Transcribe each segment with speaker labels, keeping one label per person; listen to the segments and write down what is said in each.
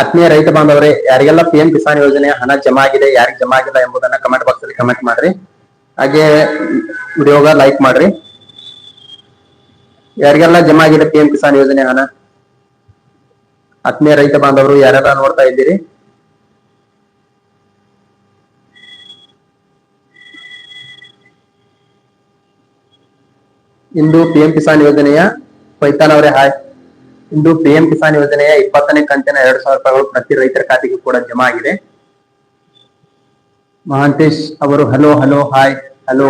Speaker 1: ಆತ್ಮೀಯ ರೈತ ಬಾಂಧವರೇ, ಯಾರಿಗೆಲ್ಲ ಪಿ ಎಂ ಕಿಸಾನ್ ಯೋಜನೆ ಹಣ ಜಮಾ ಆಗಿದೆ, ಯಾರಿಗೆ ಜಮಾ ಆಗಿಲ್ಲ ಎಂಬುದನ್ನ ಕಮೆಂಟ್ ಬಾಕ್ಸ್ ಅಲ್ಲಿ ಕಮೆಂಟ್ ಮಾಡ್ರಿ. ಹಾಗೆ ವಿಡಿಯೋಗ ಲೈಕ್ ಮಾಡ್ರಿ. ಯಾರಿಗೆಲ್ಲ ಜಮಾ ಆಗಿದೆ ಪಿ ಎಂ ಕಿಸಾನ್ ಯೋಜನೆ ಹಣ? ಆತ್ಮೀಯ ರೈತ ಬಾಂಧವರು ಯಾರೆಲ್ಲ ನೋಡ್ತಾ ಇದ್ದೀರಿ? ಇಂದು ಪಿ ಎಂ ಕಿಸಾನ್ ಯೋಜನೆಯ ಪೈತಾನ್ ಅವರೇ ಹಾಯ್. ಇಂದು ಪಿ ಎಂ ಕಿಸಾನ್ ಯೋಜನೆಯ ಇಪ್ಪತ್ತನೇ ಕಂತಿನ ಎರಡ್ ಸಾವಿರ ರೂಪಾಯಿಗಳು ಪ್ರತಿ ರೈತರ ಖಾತೆಗೂ ಕೂಡ ಜಮಾ ಆಗಿದೆ. ಮಹಾಂತೇಶ್ ಅವರು ಹಲೋ ಹಲೋ ಹಾಯ್ ಹಲೋ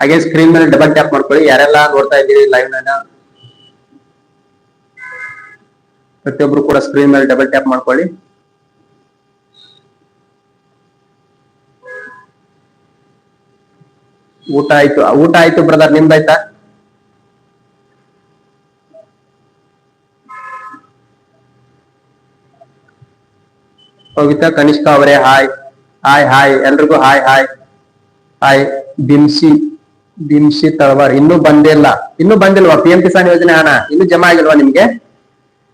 Speaker 1: ಹಾಗೆ ಸ್ಕ್ರೀನ್ ಮೇಲೆ ಡಬಲ್ ಟ್ಯಾಪ್ ಮಾಡ್ಕೊಳ್ಳಿ. ಯಾರೆಲ್ಲ ನೋಡ್ತಾ ಇದ್ದೀರಿ ಲೈವ್ ನನ್ನ ಪ್ರತಿಯೊಬ್ರು ಕೂಡ ಸ್ಕ್ರೀನ್ ಮೇಲೆ ಡಬಲ್ ಟ್ಯಾಪ್ ಮಾಡ್ಕೊಳ್ಳಿ. ಊಟ ಆಯ್ತು. ಊಟ ಆಯ್ತು ಬ್ರದರ್ ನಿಮ್ದಾಯ್ತಾ? ಪವಿತ್ರ ಕನಿಷ್ಕ ಅವರೇ ಹಾಯ್ ಹಾಯ್ ಹಾಯ್ ಎಲ್ರಿಗೂ ಹಾಯ್ ಹಾಯ್ ಹಾಯ್ ಬಿಮ್ಸಿ. ಬಿಮ್ಸಿ ತಳವಾರ್. ಇನ್ನೂ ಬಂದಿಲ್ಲ. ಇನ್ನೂ ಬಂದಿಲ್ವಾ? ಪಿ ಎಂ ಕಿಸಾನ್ ಯೋಜನೆ ಹಣ ಇನ್ನೂ ಜಮಾ ಆಗಿಲ್ವಾ ನಿಮ್ಗೆ?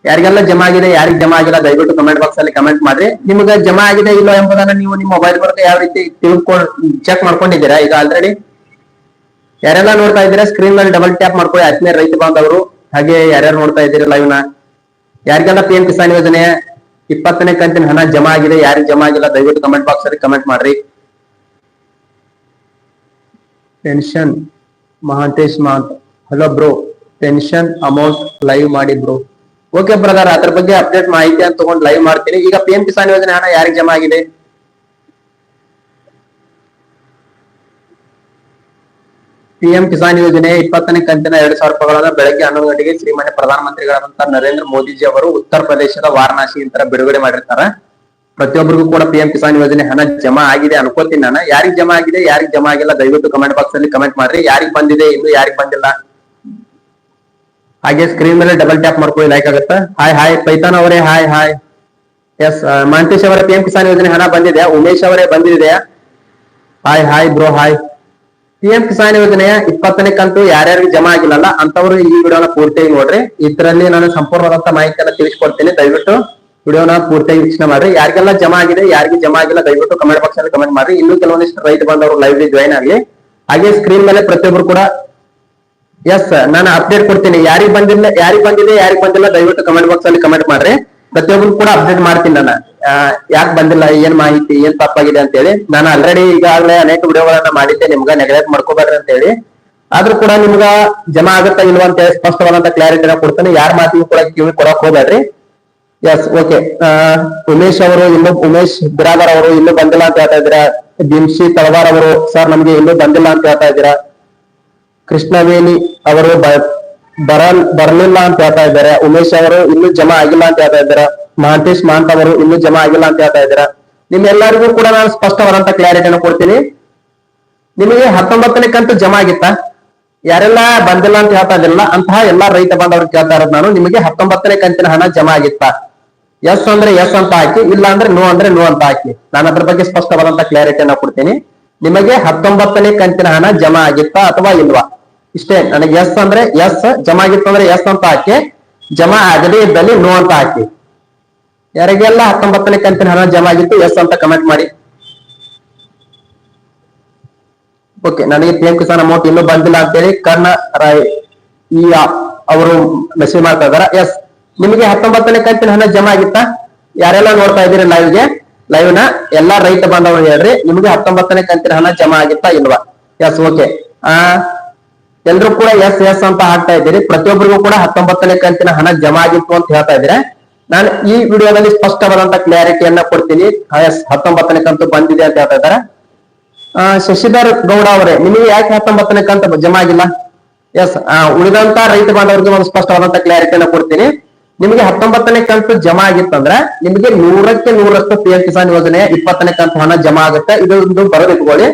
Speaker 1: ಯಾರಿಗೆಲ್ಲ ಜಮಾ ಆಗಿದೆ, ಯಾರಿಗೆ ಜಮಾ ಆಗಿಲ್ಲ, ದಯವಿಟ್ಟು ಕಮೆಂಟ್ ಬಾಕ್ಸ್ ಅಲ್ಲಿ ಕಮೆಂಟ್ ಮಾಡ್ರಿ. ನಿಮ್ಗೆ ಜಮಾ ಆಗಿದೆ ಇಲ್ಲೋ ಎಂಬುದನ್ನ ನೀವು ನಿಮ್ಮ ಮೊಬೈಲ್ ಮೂಲಕ ಯಾವ ರೀತಿ ತಿಳ್ಕೊಂಡ್ ಚೆಕ್ ಮಾಡ್ಕೊಂಡಿದ್ದೀರಾ? ಈಗ ಆಲ್ರೆಡಿ ಯಾರೆಲ್ಲ ನೋಡ್ತಾ ಇದ್ದೀರಾ ಸ್ಕ್ರೀನ್ ಮೇಲೆ ಡಬಲ್ ಟ್ಯಾಪ್ ಮಾಡ್ಕೊಳ್ಳಿ. ಆತ್ಮೀಯ ರೈತ ಬಾಂಧವರು, ಹಾಗೆ ಯಾರ್ಯಾರು ನೋಡ್ತಾ ಇದ್ದೀರಾ ಲೈವ್ನ? ಯಾರಿಗೆಲ್ಲ ಪಿ ಎಂ ಕಿಸಾನ್ ಯೋಜನೆ, ಇಪ್ಪತ್ತನೇ ಕಂತಿನ ಹಣ ಜಮಾ ಆಗಿದೆ, ಯಾರಿಗೆ ಜಮಾ ಆಗಿಲ್ಲ, ದಯವಿಟ್ಟು ಕಮೆಂಟ್ ಬಾಕ್ಸ್ ಅಲ್ಲಿ ಕಮೆಂಟ್ ಮಾಡ್ರಿ. Pension Mahantesh Mahant hello bro tension amount live ಮಾಡಿ ಬ್ರೋ ಓಕೆ ಬ್ರದರ್ ಅದ್ರ ಬಗ್ಗೆ ಅಪ್ಡೇಟ್ ಮಾಹಿತಿ ಅಂತ ತಗೊಂಡು ಲೈವ್ ಮಾಡ್ತೀನಿ. ಈಗ ಪಿ ಎಂ ಕಿಸಾನ್ ಯೋಜನೆ ಹಣ ಯಾರಿಗೆ ಜಮಾ ಆಗಿದೆ? ಪಿ ಎಂ ಕಿಸಾನ್ ಯೋಜನೆ ಇಪ್ಪತ್ತನೇ ಕಂತಿನ ಎರಡು ಸಾವಿರ ರೂಪಾಯಿಗಳನ್ನ ಬೆಳಗ್ಗೆ ಹನ್ನೊಂದು ಗಂಟೆಗೆ ಶ್ರೀಮಾನ್ಯ ಪ್ರಧಾನಮಂತ್ರಿಗಳಾದಂತಹ ನರೇಂದ್ರ ಮೋದಿಜಿ ಅವರು ಉತ್ತರ ಪ್ರದೇಶದ ವಾರಣಾಸಿ ಇಂತರ ಬಿಡುಗಡೆ ಮಾಡಿರ್ತಾರ. ಪ್ರತಿಯೊಬ್ಬರಿಗೂ ಕೂಡ ಪಿಎಂ ಕಿಸಾನ್ ಯೋಜನೆ ಹಣ ಜಮಾ ಆಗಿದೆ ಅನ್ಕೋತೀನಿ ನಾನು. ಯಾರಿಗ್ ಜಮಾ ಆಗಿದೆ, ಯಾರಿಗ್ ಜಮಾ ಆಗಿಲ್ಲ, ದಯವಿಟ್ಟು ಕಮೆಂಟ್ ಬಾಕ್ಸ್ ಅಲ್ಲಿ ಕಮೆಂಟ್ ಮಾಡ್ರಿ. ಯಾರಿಗ್ ಬಂದಿದೆ, ಇನ್ನು ಯಾರಿಗ್ ಬಂದಿಲ್ಲ? ಹಾಗೆ ಸ್ಕ್ರೀನ್ ಮೇಲೆ ಡಬಲ್ ಟ್ಯಾಪ್ ಮಾಡ್ಕೊಳ್ಳಿ ಲೈಕ್ ಆಗುತ್ತೆ? ಹಾಯ್ ಹಾಯ್ ಪೈತಾನ್ ಅವರೇ ಹಾಯ್ ಹಾಯ್ ಎಸ್ ಮಹಂತೇಶ್ ಅವರ ಪಿಎಂ ಕಿಸಾನ್ ಯೋಜನೆ ಹಣ ಬಂದಿದೆ ಉಮೇಶ್ ಅವರೇ ಬಂದಿದೆ hi hi bro hi PM Kisan ಯೋಜನೆಯ ಇಪ್ಪತ್ತನೇ ಕಂತು ಯಾರ್ಯಾರಿಗೆ ಜಮಾ ಆಗಿಲ್ಲಲ್ಲ ಅಂತವರು ಈ ವಿಡಿಯೋನ ಪೂರ್ತಿಯಾಗಿ ನೋಡ್ರಿ. ಇದರಲ್ಲಿ ನಾನು ಸಂಪೂರ್ಣವಾದಂತ ಮಾಹಿತಿಯನ್ನ ತಿಳಿಸ್ಕೊಡ್ತೀನಿ. ದಯವಿಟ್ಟು ವಿಡಿಯೋನ ಪೂರ್ತಿಯಾಗಿ ವೀಕ್ಷಣೆ ಮಾಡ್ರಿ. ಯಾರಿಗೆಲ್ಲ ಜಮಾ ಆಗಿದೆ, ಯಾರಿಗೆ ಜಮಾ ಆಗಿಲ್ಲ, ದಯವಿಟ್ಟು ಕಮೆಂಟ್ ಬಾಕ್ಸ್ ಅಲ್ಲಿ ಕಮೆಂಟ್ ಮಾಡ್ರಿ. ಇನ್ನು ಕೆಲವೊಂದಿಷ್ಟು ರೈತ ಬಂದವರು ಲೈವ್ ಜಾಯ್ನ್ ಆಗಲಿ. ಹಾಗೆ ಸ್ಕ್ರೀನ್ ಮೇಲೆ ಪ್ರತಿಯೊಬ್ಬರು ಕೂಡ ಎಸ್ ನಾನು ಅಪ್ಡೇಟ್ ಕೊಡ್ತೀನಿ. ಯಾರಿಗೆ ಬಂದಿಲ್ಲ, ಯಾರಿಗೆ ಬಂದಿದೆ, ಯಾರಿಗೆ ಬಂದಿಲ್ಲ, ದಯವಿಟ್ಟು ಕಮೆಂಟ್ ಬಾಕ್ಸ್ ಅಲ್ಲಿ ಕಮೆಂಟ್ ಮಾಡ್ರಿ. ಪ್ರತಿಯೊಬ್ಬರು ಕೂಡ ಅಪ್ಡೇಟ್ ಮಾಡ್ತೀನಿ ನಾನು. ಯಾಕೆ ಬಂದಿಲ್ಲ, ಏನ್ ಮಾಹಿತಿ, ಏನ್ ತಪ್ಪಾಗಿದೆ ಅಂತ ಹೇಳಿ ನಾನು ಆಲ್ರೆಡಿ ಈಗಾಗಲೇ ಅನೇಕ ವಿಡಿಯೋಗಳನ್ನ ಮಾಡಿದ್ದೆ. ನಿಮ್ಗೆ ನೆಗ್ಲೆಕ್ಟ್ ಮಾಡ್ಕೋಬೇಡ್ರಿ ಅಂತ ಹೇಳಿ ಆದ್ರೂ ಕೂಡ ನಿಮ್ಗ ಜಮಾ ಆಗುತ್ತಾ ಇಲ್ವಾ ಅಂತ ಹೇಳಿ ಸ್ಪಷ್ಟವಾದಂತ ಕ್ಲಾರಿಟಿನ ಕೊಡ್ತಾನೆ. ಯಾರ ಮಾತಿಗೂ ಕೂಡ ಕಿವಿ ಕೊಡಕ್ ಹೋಗ್ಬೇಡ್ರಿ. ಎಸ್ ಓಕೆ ಉಮೇಶ್ ಅವರು ಇನ್ನು ಉಮೇಶ್ ಬಿರಾದರ್ ಅವರು ಇನ್ನು ಬಂದಿಲ್ಲ ಅಂತ ಹೇಳ್ತಾ ಇದ್ದೀರಾ? ದಿಂಶಿ ತಳವಾರ್ ಅವರು, ಸರ್, ನಮ್ಗೆ ಇನ್ನು ಬಂದಿಲ್ಲ ಅಂತ ಹೇಳ್ತಾ ಇದ್ದೀರಾ? ಕೃಷ್ಣವೇಣಿ ಅವರು ಬರ ಬರಲಿಲ್ಲ ಅಂತ ಹೇಳ್ತಾ ಇದ್ದಾರೆ. ಉಮೇಶ್ ಅವರು ಇನ್ನು ಜಮಾ ಆಗಿಲ್ಲ ಅಂತ ಹೇಳ್ತಾ ಇದ್ದಾರೆ? ಮಹಾಂತೇಶ್ ಮಹಾಂತ್ ಅವರು ಇನ್ನು ಜಮಾ ಆಗಿಲ್ಲ ಅಂತ ಹೇಳ್ತಾ ಇದ್ದಾರೆ? ನಿಮ್ಮೆಲ್ಲರಿಗೂ ಕೂಡ ನಾನು ಸ್ಪಷ್ಟವಾದಂತ ಕ್ಲಾರಿಟಿಯನ್ನು ಕೊಡ್ತೀನಿ. ನಿಮಗೆ ಹತ್ತೊಂಬತ್ತನೇ ಕಂತು ಜಮಾ ಆಗಿತ್ತಾ? ಯಾರೆಲ್ಲ ಬಂದಿಲ್ಲ ಅಂತ ಹೇಳ್ತಾ ಇದ್ದಿಲ್ಲ ಅಂತಹ ಎಲ್ಲಾ ರೈತ ಬಾಂಧವರು ಕೇಳ್ತಾ ಇರೋದು ನಾನು. ನಿಮಗೆ ಹತ್ತೊಂಬತ್ತನೇ ಕಂತಿನ ಹಣ ಜಮಾ ಆಗಿತ್ತಾ? ಎಸ್ ಅಂದ್ರೆ ಎಸ್ ಅಂತ ಹಾಕಿ, ಇಲ್ಲ ಅಂದ್ರೆ ನೋ ಅಂದ್ರೆ ನೋ ಅಂತ ಹಾಕಿ. ನಾನು ಅದ್ರ ಬಗ್ಗೆ ಸ್ಪಷ್ಟವಾದಂತ ಕ್ಲಾರಿಟಿಯನ್ನ ಕೊಡ್ತೀನಿ. ನಿಮಗೆ ಹತ್ತೊಂಬತ್ತನೇ ಕಂತಿನ ಹಣ ಜಮಾ ಆಗಿತ್ತಾ ಅಥವಾ ಇಲ್ವಾ? ಇಷ್ಟೇ, ನನಗೆ ಎಸ್ ಅಂದ್ರೆ ಎಸ್ ಜಮಾ ಆಗಿತ್ತು ಅಂದ್ರೆ ಎಸ್ ಅಂತ ಹಾಕಿ, ಜಮಾ ಆಗದೆ ಇದ್ದಲ್ಲಿ ನೋ ಅಂತ ಹಾಕಿ. ಯಾರಿಗೆಲ್ಲ ಹತ್ತೊಂಬತ್ತನೇ ಕಂತಿನ ಹಣ ಜಮಾ ಆಗಿತ್ತು ಎಸ್ ಅಂತ ಕಮೆಂಟ್ ಮಾಡಿ. ಓಕೆ ನನಗೆ ಪಿ ಎಂ ಕಿಸಾನ್ ಅಮೌಂಟ್ ಇನ್ನೂ ಬಂದಿಲ್ಲ ಅಂತೇಳಿ ಕರ್ಣ ರಾಯ್, ಈ ಅವರು ಮೆಸೇಜ್ ಮಾಡ್ತಾ ಇದಾರ ಎಸ್ ನಿಮಗೆ ಹತ್ತೊಂಬತ್ತನೇ ಕಂತಿನ ಹಣ ಜಮಾ ಆಗಿತ್ತಾ? ಯಾರೆಲ್ಲ ನೋಡ್ತಾ ಇದ್ದೀರಿ ಲೈವ್ಗೆ ಲೈವ್ನ ಎಲ್ಲಾ ರೈತ ಬಾಂಧವರು ಹೇಳ್ರಿ ನಿಮಗೆ ಹತ್ತೊಂಬತ್ತನೇ ಕಂತಿನ ಹಣ ಜಮಾ ಆಗಿತ್ತಾ ಇಲ್ವಾ? ಎಸ್ ಓಕೆ ಆ ಎಲ್ರು ಕೂಡ ಎಸ್ ಎಸ್ ಅಂತ ಹಾಕ್ತಾ ಇದ್ದೀರಿ. ಪ್ರತಿಯೊಬ್ಬರಿಗೂ ಕೂಡ ಹತ್ತೊಂಬತ್ತನೇ ಕಂತಿನ ಹಣ ಜಮಾ ಆಗಿತ್ತು ಅಂತ ಹೇಳ್ತಾ ಇದ್ದೀರಾ? ನಾನು ಈ ವಿಡಿಯೋದಲ್ಲಿ ಸ್ಪಷ್ಟವಾದಂತ ಕ್ಲಾರಿಟಿಯನ್ನ ಕೊಡ್ತೀನಿ. ಎಸ್ ಹತ್ತೊಂಬತ್ತನೇ ಕಂತು ಬಂದಿದೆ ಅಂತ ಹೇಳ್ತಾ ಇದ್ದಾರೆ? ಆ, ಶಶಿಧರ್ ಗೌಡ ಅವರೇ ನಿಮಗೆ ಯಾಕೆ ಹತ್ತೊಂಬತ್ತನೇ ಕಂತು ಜಮಾ ಆಗಿಲ್ಲ? ಎಸ್ ಉಳಿದಂತ ರೈತ ಬಾಂಧವರಿಗೆ ಒಂದು ಸ್ಪಷ್ಟವಾದಂತ ಕ್ಲಾರಿಟಿಯನ್ನ ಕೊಡ್ತೀನಿ. ನಿಮಗೆ ಹತ್ತೊಂಬತ್ತನೇ ಕಂತು ಜಮಾ ಆಗಿತ್ತಂದ್ರೆ ನಿಮಗೆ ನೂರಕ್ಕೆ ನೂರಷ್ಟು ಪಿ ಎಂ ಕಿಸಾನ್ ಯೋಜನೆ ಇಪ್ಪತ್ತನೇ ಕಂತು ಹಣ ಜಮಾ ಆಗುತ್ತೆ. ಇದೊಂದು ಬರೋದಿಟ್ಕೊಳ್ಳಿ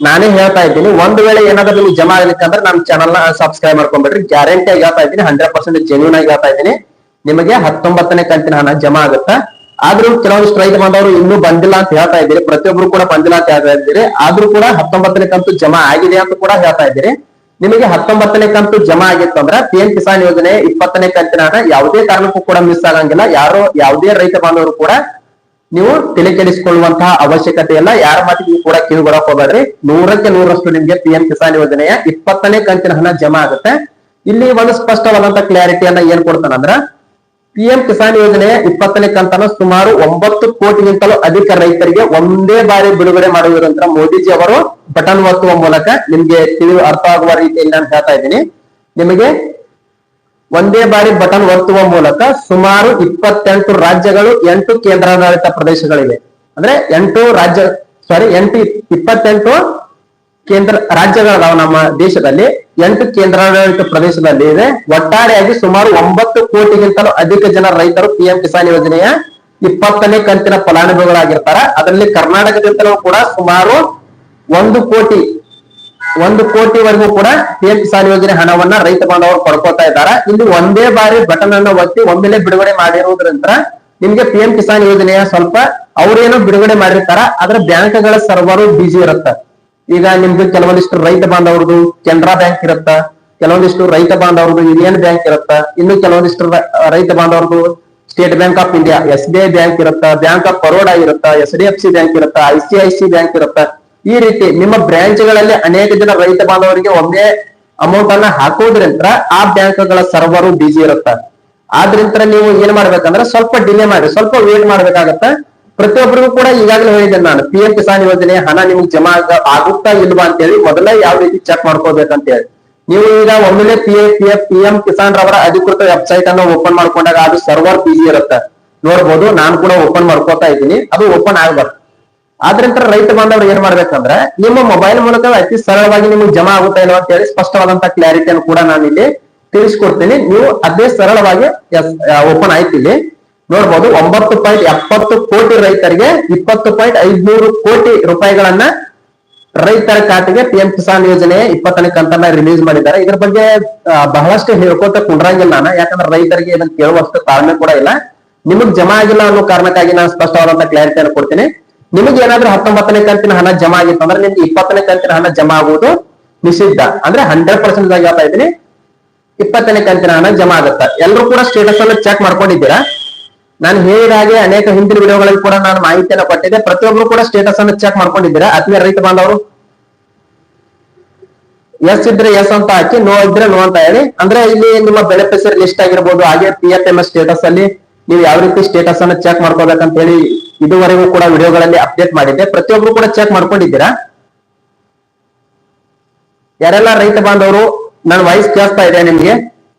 Speaker 1: ನಾನೇ ಹೇಳ್ತಾ ಇದ್ದೀನಿ, ಒಂದ್ ವೇಳೆ ಏನಾದ್ರೂ ನಿಮ್ಗೆ ಜಮಾ ಆಗ್ಲಿಕ್ಕೆ ಅಂದ್ರೆ ನಮ್ಮ ಚಾನಲ್ನ ಸಬ್ಸ್ಕ್ರೈಬ್ ಮಾಡ್ಕೊಂಡ್ಬಿಡ್ರಿ ಗ್ಯಾರಂಟಿ ಆಗಿ ಹೇಳ್ತಾ ಇದ್ದೀನಿ ಹಂಡ್ರೆಡ್ ಪರ್ಸೆಂಟ್ ಜೆನ್ಯೂನ್ ಆಗಿ ಹೇಳ್ತಾ ಇದ್ದೀನಿ. ನಿಮಗೆ ಹತ್ತೊಂಬತ್ತನೇ ಕಂತಿನ ಹಣ ಜಮಾ ಆಗುತ್ತಾ. ಆದ್ರೂ ಕೆಲವೊಂದು ರೈತ ಬಂದವರು ಇನ್ನೂ ಬಂದಿಲ್ಲ ಅಂತ ಹೇಳ್ತಾ ಇದ್ದೀರಿ. ಪ್ರತಿಯೊಬ್ರು ಕೂಡ ಬಂದಿಲ್ಲ ಅಂತ ಹೇಳ್ತಾ ಇದ್ದೀರಿ. ಆದ್ರೂ ಕೂಡ ಹತ್ತೊಂಬತ್ತನೇ ಕಂತು ಜಮಾ ಆಗಿದೆ ಅಂತ ಕೂಡ ಹೇಳ್ತಾ ಇದ್ದೀರಿ. ನಿಮಗೆ ಹತ್ತೊಂಬತ್ತನೇ ಕಂತು ಜಮಾ ಆಗಿತ್ತು ಅಂದ್ರೆ ಪಿ ಎಂ ಕಿಸಾನ್ ಯೋಜನೆ ಇಪ್ಪತ್ತನೇ ಕಂತಿನ ಹಣ ಯಾವುದೇ ಕಾರಣಕ್ಕೂ ಕೂಡ ಮಿಸ್ ಆಗಂಗಿಲ್ಲ. ಯಾರು ಯಾವುದೇ ರೈತ ಬಾಂಧವರು ಕೂಡ ನೀವು ತಲೆ ಕೆಡಿಸಿಕೊಳ್ಳುವಂತಹ ಅವಶ್ಯಕತೆ ಇಲ್ಲ. ಯಾರ ಮಾತಿಗೆ ಕೂಡ ಕಿವಿಗೊಡಕ್ ಹೋಗ್ಬೇಡ್ರಿ. ನೂರಕ್ಕೆ ನೂರಷ್ಟು ನಿಮ್ಗೆ ಪಿ ಎಂ ಕಿಸಾನ್ ಯೋಜನೆಯ ಇಪ್ಪತ್ತನೇ ಕಂತಿನ ಹಣ ಜಮಾ ಆಗುತ್ತೆ. ಇಲ್ಲಿ ಒಂದು ಸ್ಪಷ್ಟವಾದಂತ ಕ್ಲಾರಿಟಿಯನ್ನ ಏನ್ ಕೊಡ್ತಾನಂದ್ರ ಪಿ ಎಂ ಕಿಸಾನ್ ಯೋಜನೆ ಇಪ್ಪತ್ತನೇ ಕಂತನ್ನು ಸುಮಾರು ಒಂಬತ್ತು ಕೋಟಿಗಿಂತಲೂ ಅಧಿಕ ರೈತರಿಗೆ ಒಂದೇ ಬಾರಿ ಬಿಡುಗಡೆ ಮಾಡುವುದರಂತ ಮೋದಿಜಿ ಅವರು ಬಟನ್ ಒತ್ತುವ ಮೂಲಕ ನಿಮ್ಗೆ ತಿಳಿ ಅರ್ಥ ಆಗುವ ರೀತಿಯಲ್ಲಿ ನಾನು ಹೇಳ್ತಾ ಇದ್ದೀನಿ. ನಿಮಗೆ ಒಂದೇ ಬಾರಿ ಬಟನ್ ಒತ್ತುವ ಮೂಲಕ ಸುಮಾರು ಇಪ್ಪತ್ತೆಂಟು ರಾಜ್ಯಗಳು ಎಂಟು ಕೇಂದ್ರಾಡಳಿತ ಪ್ರದೇಶಗಳಿವೆ. ಅಂದ್ರೆ ಎಂಟು ರಾಜ್ಯ ಸಾರಿ ಎಂಟು ಇಪ್ಪತ್ತೆಂಟು ಕೇಂದ್ರ ರಾಜ್ಯಗಳದಾವ ನಮ್ಮ ದೇಶದಲ್ಲಿ ಎಂಟು ಕೇಂದ್ರಾಡಳಿತ ಪ್ರದೇಶದಲ್ಲಿ ಇದೆ. ಒಟ್ಟಾರೆಯಾಗಿ ಸುಮಾರು ಒಂಬತ್ತು ಕೋಟಿಗಿಂತಲೂ ಅಧಿಕ ಜನ ರೈತರು ಪಿಎಂ ಕಿಸಾನ್ ಯೋಜನೆಯ ಇಪ್ಪತ್ತನೇ ಕಂತಿನ ಫಲಾನುಭವಿಗಳಾಗಿರ್ತಾರ. ಅದರಲ್ಲಿ ಕರ್ನಾಟಕದಿಂದಲೂ ಕೂಡ ಸುಮಾರು ಒಂದು ಕೋಟಿ, ಒಂದು ಕೋಟಿವರೆಗೂ ಕೂಡ ಪಿಎಂ ಕಿಸಾನ್ ಯೋಜನೆ ಹಣವನ್ನ ರೈತ ಬಾಂಧವರು ಪಡ್ಕೋತಾ ಇದ್ದಾರೆ. ಇಲ್ಲಿ ಒಂದೇ ಬಾರಿ ಬಟನ್ ಅನ್ನ ಒತ್ತಿ ಒಮ್ಮೆಲೆ ಬಿಡುಗಡೆ ಮಾಡಿರುವುದರಿಂದ ನಿಮ್ಗೆ ಪಿಎಂ ಕಿಸಾನ್ ಯೋಜನೆಯ ಸ್ವಲ್ಪ ಅವ್ರೇನು ಬಿಡುಗಡೆ ಮಾಡಿರ್ತಾರ. ಆದ್ರೆ ಬ್ಯಾಂಕ್ಗಳ ಸರ್ವರು ಬಿಜಿ ಇರುತ್ತ. ಈಗ ನಿಮ್ದು ಕೆಲವೊಂದಿಷ್ಟು ರೈತ ಬಾಂಧವ್ರದ್ದು ಕೆನರಾ ಬ್ಯಾಂಕ್ ಇರುತ್ತ? ಕೆಲವೊಂದಿಷ್ಟು ರೈತ ಬಾಂಧವ್ರದ್ದು ಯೂನಿಯನ್ ಬ್ಯಾಂಕ್ ಇರುತ್ತ? ಇನ್ನು ಕೆಲವೊಂದಿಷ್ಟು ರೈತ ಬಾಂಧವ್ರದ್ದು State Bank of India, S B I bank ಇರುತ್ತ? ಬ್ಯಾಂಕ್ ಆಫ್ ಬರೋಡಾ ಇರುತ್ತ? S D F C bank ಇರುತ್ತ? I C I C bank ಇರುತ್ತ? ಈ ರೀತಿ ನಿಮ್ಮ ಬ್ರಾಂಚ್ಗಳಲ್ಲಿ ಅನೇಕ ಜನ ರೈತ ಬಾಂಧವರಿಗೆ ಒಮ್ಮೆ ಅಮೌಂಟ್ ಅನ್ನ ಹಾಕೋದ್ರಿಂದ ಆ ಬ್ಯಾಂಕ್ಗಳ ಸರ್ವರು ಬಿಜಿ ಇರುತ್ತ? ಆದ್ರಿಂದ ನೀವು ಏನ್ ಮಾಡ್ಬೇಕಂದ್ರೆ ಸ್ವಲ್ಪ ಡಿಲೇ ಮಾಡಿ, ಸ್ವಲ್ಪ ವೇಟ್ ಮಾಡ್ಬೇಕಾಗತ್ತ? ಪ್ರತಿಯೊಬ್ಬರಿಗೂ ಕೂಡ ಈಗಾಗಲೇ ಹೇಳಿದ್ದೇನೆ ನಾನು ಪಿ ಎಂ ಕಿಸಾನ್ ಯೋಜನೆ ಹಣ ನಿಮ್ಗೆ ಜಮಾ ಆಗುತ್ತಾ ಇಲ್ವಾ ಅಂತ ಹೇಳಿ ಮೊದಲೇ ಯಾವ ರೀತಿ ಚೆಕ್ ಮಾಡ್ಕೋಬೇಕಂತ ಹೇಳಿ. ನೀವು ಈಗ ಒಮ್ಮೆಲೆ P A P F P M Kisan ರವರ ಅಧಿಕೃತ ವೆಬ್ಸೈಟ್ ಅನ್ನು ಓಪನ್ ಮಾಡ್ಕೊಂಡಾಗ ಅದು ಸರ್ವರ್ ಬಿಜಿ ಇರುತ್ತೆ. ನೋಡ್ಬೋದು, ನಾನು ಕೂಡ ಓಪನ್ ಮಾಡ್ಕೋತಾ ಇದ್ದೀನಿ, ಅದು ಓಪನ್ ಆಗ್ಬಾರ್ದು. ಆದ್ರಿಂದ ರೈತ ಬಾಂಧವರು ಏನ್ ಮಾಡ್ಬೇಕಂದ್ರೆ, ನಿಮ್ಮ ಮೊಬೈಲ್ ಮೂಲಕ ಅತಿ ಸರಳವಾಗಿ ನಿಮ್ಗೆ ಜಮಾ ಆಗುತ್ತಾ ಇಲ್ವಾ ಅಂತ ಹೇಳಿ ಸ್ಪಷ್ಟವಾದಂತ ಕ್ಲಾರಿಟಿಯನ್ನು ಕೂಡ ನಾನು ಇಲ್ಲಿ ತಿಳಿಸ್ಕೊಡ್ತೀನಿ. ನೀವು ಅದೇ ಸರಳವಾಗಿ ಓಪನ್ ಆಯ್ತು ಇಲ್ಲಿ ನೋಡ್ಬೋದು ಒಂಬತ್ತು ಪಾಯಿಂಟ್ ಎಪ್ಪತ್ತು ಕೋಟಿ ರೈತರಿಗೆ ಇಪ್ಪತ್ತು ಪಾಯಿಂಟ್ ಐದ್ನೂರು ಕೋಟಿ ರೂಪಾಯಿಗಳನ್ನ ರೈತರ ಖಾತೆಗೆ ಪಿಎಂ ಕಿಸಾನ್ ಯೋಜನೆ ಇಪ್ಪತ್ತನೇ ಕಂತನ್ನ ರಿಲೀಸ್ ಮಾಡಿದ್ದಾರೆ. ಇದ್ರ ಬಗ್ಗೆ ಬಹಳಷ್ಟು ಹೇಳ್ಕೊತ ಕುಂಡ್ರಂಗಿಲ್ಲ ನಾನು. ಯಾಕಂದ್ರೆ ರೈತರಿಗೆ ಇದನ್ನ ಕೇಳುವಷ್ಟು ತಾಳ್ಮೆ ಕೂಡ ಇಲ್ಲ. ನಿಮಗ್ ಜಮಾ ಆಗಿಲ್ಲ ಅನ್ನೋ ಕಾರಣಕ್ಕಾಗಿ ನಾನು ಸ್ಪಷ್ಟವಾದಂತ ಕ್ಲಾರಿಟಿಯನ್ನು ಕೊಡ್ತೀನಿ. ನಿಮಗೆ ಏನಾದ್ರೂ ಹತ್ತೊಂಬತ್ತನೇ ಕಂತಿನ ಹಣ ಜಮಾ ಆಗಿತ್ತು ಅಂದ್ರೆ ನಿಮ್ಗೆ ಇಪ್ಪತ್ತನೇ ಕಂತಿನ ಹಣ ಜಮಾ ಆಗುವುದು ನಿಷಿದ್ಧ. ಅಂದ್ರೆ ಹಂಡ್ರೆಡ್ ಪರ್ಸೆಂಟ್ ಆಗಿ ಹೇಳ್ತಾ ಇದ್ದೀನಿ. ಇಪ್ಪತ್ತನೇ ಕಂತಿನ ಹಣ ಜಮಾ ಆಗುತ್ತೆ. ಎಲ್ಲರೂ ಕೂಡ ಸ್ಟೇಟಸ್ ಅನ್ನು ಚೆಕ್ ಮಾಡ್ಕೊಂಡಿದ್ದೀರಾ? ನಾನು ಹೇಳಿದ ಹಾಗೆ ಅನೇಕ ಹಿಂದಿನ ವಿಡಿಯೋಗಳಲ್ಲಿ ಕೂಡ ನಾನು ಮಾಹಿತಿಯನ್ನು ಕೊಟ್ಟಿದ್ದೆ. ಪ್ರತಿಯೊಬ್ಬರು ಕೂಡ ಸ್ಟೇಟಸ್ ಅನ್ನು ಚೆಕ್ ಮಾಡ್ಕೊಂಡಿದ್ದೀರಾ? ಆತ್ಮೀಯ ರೈತ ಬಾಂಧವರು? ಎಸ್ ಇದ್ರೆ ಎಸ್ ಅಂತ ಹಾಕಿ ನೋ ಇದ್ರೆ ನೋ ಅಂತ ಹೇಳಿ. ಅಂದ್ರೆ ಇಲ್ಲಿ ನಿಮ್ಮ ಬೆನಿಫಿಷರಿ ಲಿಸ್ಟ್ ಆಗಿರ್ಬೋದು, ಹಾಗೆ P F M S status ಅಲ್ಲಿ ನೀವು ಯಾವ ರೀತಿ ಸ್ಟೇಟಸ್ ಅನ್ನು ಚೆಕ್ ಮಾಡ್ಕೋಬೇಕಂತ ಹೇಳಿ ಇದುವರೆಗೂ ಕೂಡ ವಿಡಿಯೋಗಳಲ್ಲಿ ಅಪ್ಡೇಟ್ ಮಾಡಿದ್ದೆ. ಪ್ರತಿಯೊಬ್ರು ಕೂಡ ಚೆಕ್ ಮಾಡ್ಕೊಂಡಿದ್ದೀರಾ? ಯಾರೆಲ್ಲ ರೈತ ಬಾಂಧವರು ನನ್ನ ವಾಯ್ಸ್ ಕೇಳಿಸ್ತಾ ಇದೆ ನಿಮ್ಗೆ?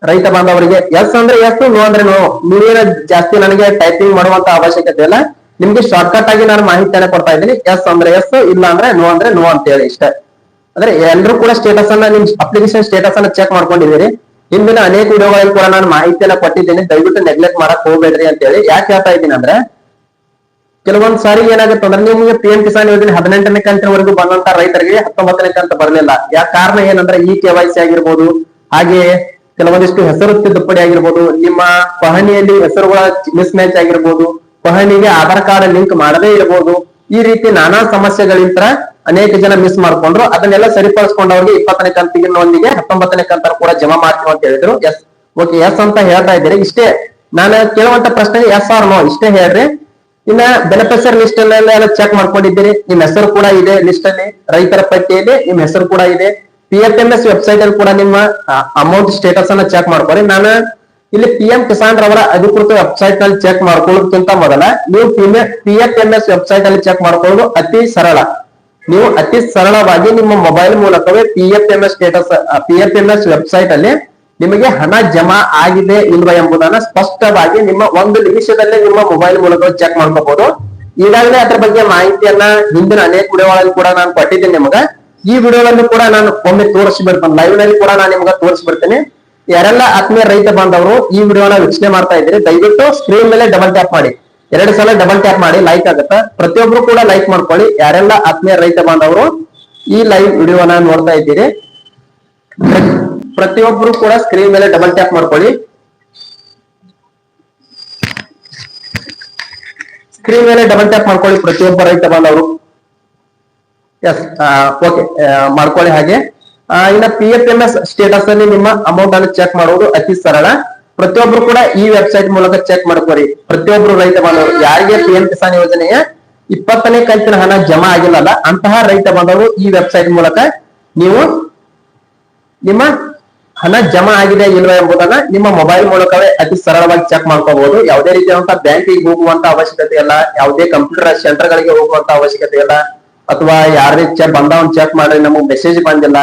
Speaker 1: ರೈತ ಬಾಂಧವರಿಗೆ ಎಸ್ ಅಂದ್ರೆ ಎಸ್ ನೋ ಅಂದ್ರೆ ನೋ ನೀವೇನ ಜಾಸ್ತಿ ನನಗೆ ಟೈಪಿಂಗ್ ಮಾಡುವಂತ ಅವಶ್ಯಕತೆ ಇಲ್ಲ. ನಿಮ್ಗೆ ಶಾರ್ಟ್ಕಟ್ ಆಗಿ ನಾನು ಮಾಹಿತಿಯನ್ನ ಕೊಡ್ತಾ ಇದ್ದೀನಿ. ಎಸ್ ಅಂದ್ರೆ ಎಸ್ ಇಲ್ಲ ಅಂದ್ರೆ ನೋ ಅಂದ್ರೆ ನೋ ಅಂತ ಹೇಳಿ ಇಷ್ಟೇ. ಅಂದ್ರೆ ಎಲ್ಲರೂ ಕೂಡ ಸ್ಟೇಟಸ್ ಅನ್ನ ನಿಮ್ ಅಪ್ಲಿಕೇಶನ್ ಸ್ಟೇಟಸ್ ಅನ್ನ ಚೆಕ್ ಮಾಡ್ಕೊಂಡಿದ್ದೀರಿ. ಹಿಂದಿನ ಅನೇಕ ವಿಡಿಯೋಗಳಲ್ಲಿ ಕೂಡ ನಾನು ಮಾಹಿತಿಯನ್ನ ಕೊಟ್ಟಿದ್ದೀನಿ. ದಯವಿಟ್ಟು ನೆಗ್ಲೆಕ್ಟ್ ಮಾಡಕ್ ಹೋಗ್ಬೇಡ್ರಿ ಅಂತ ಹೇಳಿ ಯಾಕೆ ಹೇಳ್ತಾ ಇದ್ದೀನಿ ಅಂದ್ರೆ, ಕೆಲವೊಂದ್ ಸಾರಿ ಏನಾಗುತ್ತೆ ಅಂದ್ರೆ ನಿಮ್ಗೆ ಪಿ ಎಂ ಕಿಸಾನ್ ಯೋಜನೆ ಹದಿನೆಂಟನೇ ಕಂತಿನವರೆಗೂ ಬಂದಂತ ರೈತರಿಗೆ ಹತ್ತೊಂಬತ್ತನೇ ಕಂತ ಬರಲಿಲ್ಲ. ಯಾಕೆ ಕಾರಣ ಏನಂದ್ರೆ ಇ ಕೆ ವೈ ಸಿ ಆಗಿರ್ಬೋದು ಹಾಗೆ ಕೆಲವೊಂದಿಷ್ಟು ಹೆಸರು ತಿದ್ದುಪಡಿ ಆಗಿರ್ಬೋದು, ನಿಮ್ಮ ಪಹಣಿಯಲ್ಲಿ ಹೆಸರುಗಳ ಮಿಸ್ ಮ್ಯಾಚ್ ಆಗಿರ್ಬೋದು, ಪಹಣಿಗೆ ಆಧಾರ್ ಕಾರ್ಡ್ ಲಿಂಕ್ ಮಾಡದೇ ಇರಬಹುದು ಈ ರೀತಿ ನಾನಾ ಸಮಸ್ಯೆಗಳಿಂದ ಅನೇಕ ಜನ ಮಿಸ್ ಮಾಡ್ಕೊಂಡ್ರು, ಅದನ್ನೆಲ್ಲ ಸರಿಪಡಿಸ್ಕೊಂಡವ್ರಿಗೆ ಇಪ್ಪತ್ತನೇ ಕಂತಿನೊಂದಿಗೆ ಹತ್ತೊಂಬತ್ತನೇ ಕಂತ ಕೂಡ ಜಮಾ ಮಾಡ್ತೀವಿ ಅಂತ ಹೇಳಿದ್ರು. ಎಸ್ ಓಕೆ ಎಸ್ ಅಂತ ಹೇಳ್ತಾ ಇದ್ದೀರಿ. ಇಷ್ಟೇ, ನಾನು ಕೇಳುವಂತ ಪ್ರಶ್ನೆಗೆ ಎಸ್ ಆರ್ ನೋ ಇಷ್ಟೇ ಹೇಳ್ರಿ. ಇನ್ನ ಬೆನಿಫಿಷರ್ ಲಿಸ್ಟ್ ಎಲ್ಲ ಚೆಕ್ ಮಾಡ್ಕೊಂಡಿದ್ದೀರಿ. ನಿಮ್ ಹೆಸರು ಕೂಡ ಇದೆ ಲಿಸ್ಟ್ ಅಲ್ಲಿ. ರೈತರ ಪಟ್ಟಿಯಲ್ಲಿ ನಿಮ್ ಹೆಸರು ಕೂಡ ಇದೆ. ಪಿ ಎಫ್ ವೆಬ್ಸೈಟ್ ಅಲ್ಲಿ ಕೂಡ ನಿಮ್ಮ ಅಮೌಂಟ್ ಸ್ಟೇಟಸ್ ಅನ್ನ ಚೆಕ್ ಮಾಡ್ಕೊರಿ ನಾನು ಇಲ್ಲಿ ಪಿ ಎಂ ಕಿಸಾನ್ ರವರ ಅಧಿಕೃತ ವೆಬ್ಸೈಟ್ನಲ್ಲಿ ಚೆಕ್ ಮಾಡ್ಕೊಳ್ಳೋದಕ್ಕಿಂತ ಮೊದಲ ನೀವು ಪಿ ಎಫ್ ವೆಬ್ಸೈಟ್ ಅಲ್ಲಿ ಚೆಕ್ ಮಾಡ್ಕೊಳ್ಳೋದು ಅತಿ ಸರಳ. ನೀವು ಅತಿ ಸರಳವಾಗಿ ನಿಮ್ಮ ಮೊಬೈಲ್ ಮೂಲಕವೇ P F M S status P F M S website ಅಲ್ಲಿ ನಿಮಗೆ ಹಣ ಜಮಾ ಆಗಿದೆ ಇಲ್ವಾ ಎಂಬುದನ್ನ ಸ್ಪಷ್ಟವಾಗಿ ನಿಮ್ಮ ಒಂದು ನಿಮಿಷದಲ್ಲೇ ನಿಮ್ಮ ಮೊಬೈಲ್ ಮೂಲಕ ಚೆಕ್ ಮಾಡ್ಕೋಬಹುದು. ಈಗಾಗಲೇ ಅದ್ರ ಬಗ್ಗೆ ಮಾಹಿತಿಯನ್ನ ಹಿಂದಿನ ಅನೇಕ ವಿಡಿಯೋಗಳಲ್ಲಿ ಕೂಡ ನಾನು ಕೊಟ್ಟಿದ್ದೀನಿ ನಿಮಗ. ಈ ವಿಡಿಯೋಗಳನ್ನು ಕೂಡ ನಾನು ಒಮ್ಮೆ ತೋರಿಸ್ಬಿಡ್ತೇನೆ ಲೈವ್ನಲ್ಲಿ ಕೂಡ ನಾನು ನಿಮ್ಗೆ ತೋರಿಸ್ಬಿಡ್ತೇನೆ. ಯಾರೆಲ್ಲ ಆತ್ಮೀಯ ರೈತ ಬಾಂಧವರು ಈ ವಿಡಿಯೋನ ವೀಕ್ಷಣೆ ಮಾಡ್ತಾ ಇದ್ರೆ ದಯವಿಟ್ಟು ಸ್ಕ್ರೀನ್ ಮೇಲೆ ಡಬಲ್ ಟ್ಯಾಪ್ ಮಾಡಿ. ಎರಡು ಸಲ ಡಬಲ್ ಟ್ಯಾಪ್ ಮಾಡಿ ಲೈಕ್ ಆಗುತ್ತೆ. ಪ್ರತಿಯೊಬ್ರು ಕೂಡ ಲೈಕ್ ಮಾಡ್ಕೊಳ್ಳಿ. ಯಾರೆಲ್ಲ ಆತ್ಮೀಯ ರೈತ ಬಾಂಧವರು ಈ ಲೈವ್ ವಿಡಿಯೋನ ನೋಡ್ತಾ ಇದ್ದೀರಿ, ಪ್ರತಿಯೊಬ್ರು ಕೂಡ ಸ್ಕ್ರೀನ್ ಮೇಲೆ ಡಬಲ್ ಟ್ಯಾಪ್ ಮಾಡ್ಕೊಳ್ಳಿ. ಸ್ಕ್ರೀನ್ ಮೇಲೆ ಡಬಲ್ ಟ್ಯಾಪ್ ಮಾಡ್ಕೊಳ್ಳಿ ಪ್ರತಿಯೊಬ್ಬ ರೈತ ಬಾಂಧವರು. ಎಸ್ ಓಕೆ ಮಾಡ್ಕೊಳ್ಳಿ ಹಾಗೆ. ಇನ್ನ P F M S status ಅಲ್ಲಿ ನಿಮ್ಮ ಅಮೌಂಟ್ ಅನ್ನು ಚೆಕ್ ಮಾಡುವುದು ಅತಿ ಸರಳ. ಪ್ರತಿಯೊಬ್ರು ಕೂಡ ಈ ವೆಬ್ಸೈಟ್ ಮೂಲಕ ಚೆಕ್ ಮಾಡ್ಕೋರಿ ಪ್ರತಿಯೊಬ್ರು ರೈತ ಬಾಂಧವರು, ಯಾರಿಗೆ ಪಿ ಎಂ ಕಿಸಾನ್ ಯೋಜನೆಯ ಇಪ್ಪತ್ತನೇ ಕಂತಿನ ಹಣ ಜಮಾ ಆಗಿಲ್ಲಲ್ಲ, ಅಂತಹ ರೈತ ಬಾಂಧವರು ಈ ವೆಬ್ಸೈಟ್ ಮೂಲಕ ನೀವು ನಿಮ್ಮ ಹಣ ಜಮಾ ಆಗಿದೆ ಇಲ್ವಾ ಎಂಬುದನ್ನ ನಿಮ್ಮ ಮೊಬೈಲ್ ಮೂಲಕವೇ ಅತಿ ಸರಳವಾಗಿ ಚೆಕ್ ಮಾಡ್ಕೋಬಹುದು. ಯಾವುದೇ ರೀತಿಯಾದಂತಹ ಬ್ಯಾಂಕಿಗೆ ಹೋಗುವಂತ ಅವಶ್ಯಕತೆ ಇಲ್ಲ ಯಾವುದೇ ಕಂಪ್ಯೂಟರ್ ಸೆಂಟರ್ ಗಳಿಗೆ ಹೋಗುವಂತ ಅವಶ್ಯಕತೆ ಇಲ್ಲ ಅಥವಾ ಯಾರೇ ಚೆಕ್ ಬಂದವನ್ ಚೆಕ್ ಮಾಡ್ರಿ, ನಮಗ್ ಮೆಸೇಜ್ ಬಂದಿಲ್ಲ.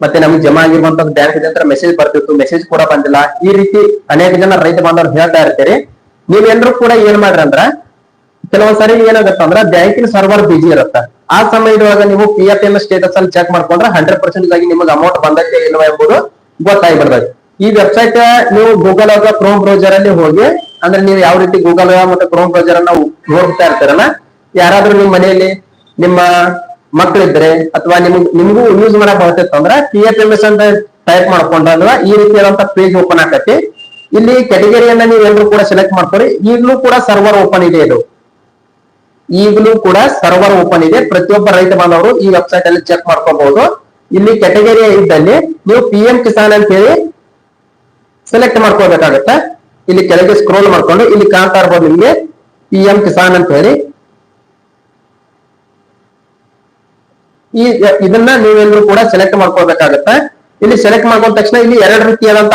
Speaker 1: ಮತ್ತೆ ನಮಗೆ ಜಮಾ ಆಗಿರುವಂತ ಬ್ಯಾಂಕ್ ಹತ್ರ ಮೆಸೇಜ್ ಬರ್ತಿತ್ತು ಮೆಸೇಜ್ ಕೂಡ ಬಂದಿಲ್ಲ. ಈ ರೀತಿ ಅನೇಕ ಜನ ರೈತ ಬಾಂಧವರು ಹೇಳ್ತಾ ಇರ್ತೀರಿ. ನೀವೆಲ್ಲರೂ ಕೂಡ ಏನ್ ಮಾಡ್ರಿ ಅಂದ್ರ ಕೆಲವೊಂದ್ಸರಿ ಏನಾಗತ್ತ ಅಂದ್ರ ಬ್ಯಾಂಕಿನ ಸರ್ವರ್ ಬಿಜಿ ಇರುತ್ತೆ. ಆ ಸಮಯದೊಳಗ ನೀವು ಪಿ ಎಫ್ ಎಂ ಸ್ಟೇಟಸ್ ಅಲ್ಲಿ ಚೆಕ್ ಮಾಡ್ಕೊಂಡ್ರೆ ಹಂಡ್ರೆಡ್ ಪರ್ಸೆಂಟ್ ಆಗಿ ನಿಮಗೆ ಅಮೌಂಟ್ ಬಂದೈತೆ ಇಲ್ವಾ ಎಂಬುದು ಗೊತ್ತಾಗ್ಬಿಡ್ತದೆ ಈ ವೆಬ್ಸೈಟ್ ನೀವು ಗೂಗಲ್ ಅಥವಾ ಕ್ರೋಮ್ ಬ್ರೌಸರ್ ಅಲ್ಲಿ ಹೋಗಿ, ಅಂದ್ರೆ ನೀವು ಯಾವ ರೀತಿ ಗೂಗಲ್ ಮತ್ತೆ ಕ್ರೋಮ್ ಬ್ರೌಸರ್ ಅನ್ನ ನೋಡ್ತಾ ಇರ್ತೀರಲ್ಲ ಯಾರಾದ್ರೂ ನಿಮ್ ಮನೆಯಲ್ಲಿ ನಿಮ್ಮ ಮಕ್ಕಳಿದ್ರೆ ಅಥವಾ ನಿಮ್ಗೆ ನಿಮ್ಗೂ ಯೂಸ್ ಮಾಡಕ್ ಬರ್ತಿತ್ತು ಅಂದ್ರೆ ಪಿ ಎಫ್ ಎಂ ಎಸ್ ಅಂತ ಟೈಪ್ ಮಾಡ್ಕೊಂಡ್ರೆ ಈ ರೀತಿಯಾದಂತ ಪೇಜ್ ಓಪನ್ ಆಗತ್ತೆ ಇಲ್ಲಿ ಕೆಟಗರಿಯನ್ನ ನೀವು ಎಲ್ಲರೂ ಕೂಡ ಸೆಲೆಕ್ಟ್ ಮಾಡ್ಕೊರಿ. ಈಗಲೂ ಕೂಡ ಸರ್ವರ್ ಓಪನ್ ಇದೆ ಇದು. ಈಗಲೂ ಕೂಡ ಸರ್ವರ್ ಓಪನ್ ಇದೆ. ಪ್ರತಿಯೊಬ್ಬ ರೈತ ಬಾಂಧವರು ಈ ವೆಬ್ಸೈಟ್ ಅಲ್ಲಿ ಚೆಕ್ ಮಾಡ್ಕೋಬಹುದು ಇಲ್ಲಿ ಕೆಟಗರಿ ಇದ್ದಲ್ಲಿ ನೀವು ಪಿ ಎಂ ಕಿಸಾನ್ ಅಂತ ಹೇಳಿ ಸೆಲೆಕ್ಟ್ ಮಾಡ್ಕೋಬೇಕಾಗತ್ತೆ ಇಲ್ಲಿ ಕೆಳಗೆ ಸ್ಕ್ರೋಲ್ ಮಾಡ್ಕೊಂಡು ಇಲ್ಲಿ ಕಾಣ್ತಾ ಇರ್ಬೋದು ನಿಮ್ಗೆ ಪಿ ಎಂ ಕಿಸಾನ್ ಅಂತ ಹೇಳಿ. ಈ ಇದನ್ನ ನೀವೆಲ್ಲರೂ ಕೂಡ ಸೆಲೆಕ್ಟ್ ಮಾಡ್ಕೊಳ್ಬೇಕಾಗತ್ತೆ. ಇಲ್ಲಿ ಸೆಲೆಕ್ಟ್ ಮಾಡ್ಕೊಂಡ ತಕ್ಷಣ ಇಲ್ಲಿ ಎರಡು ರೀತಿಯಾದಂತ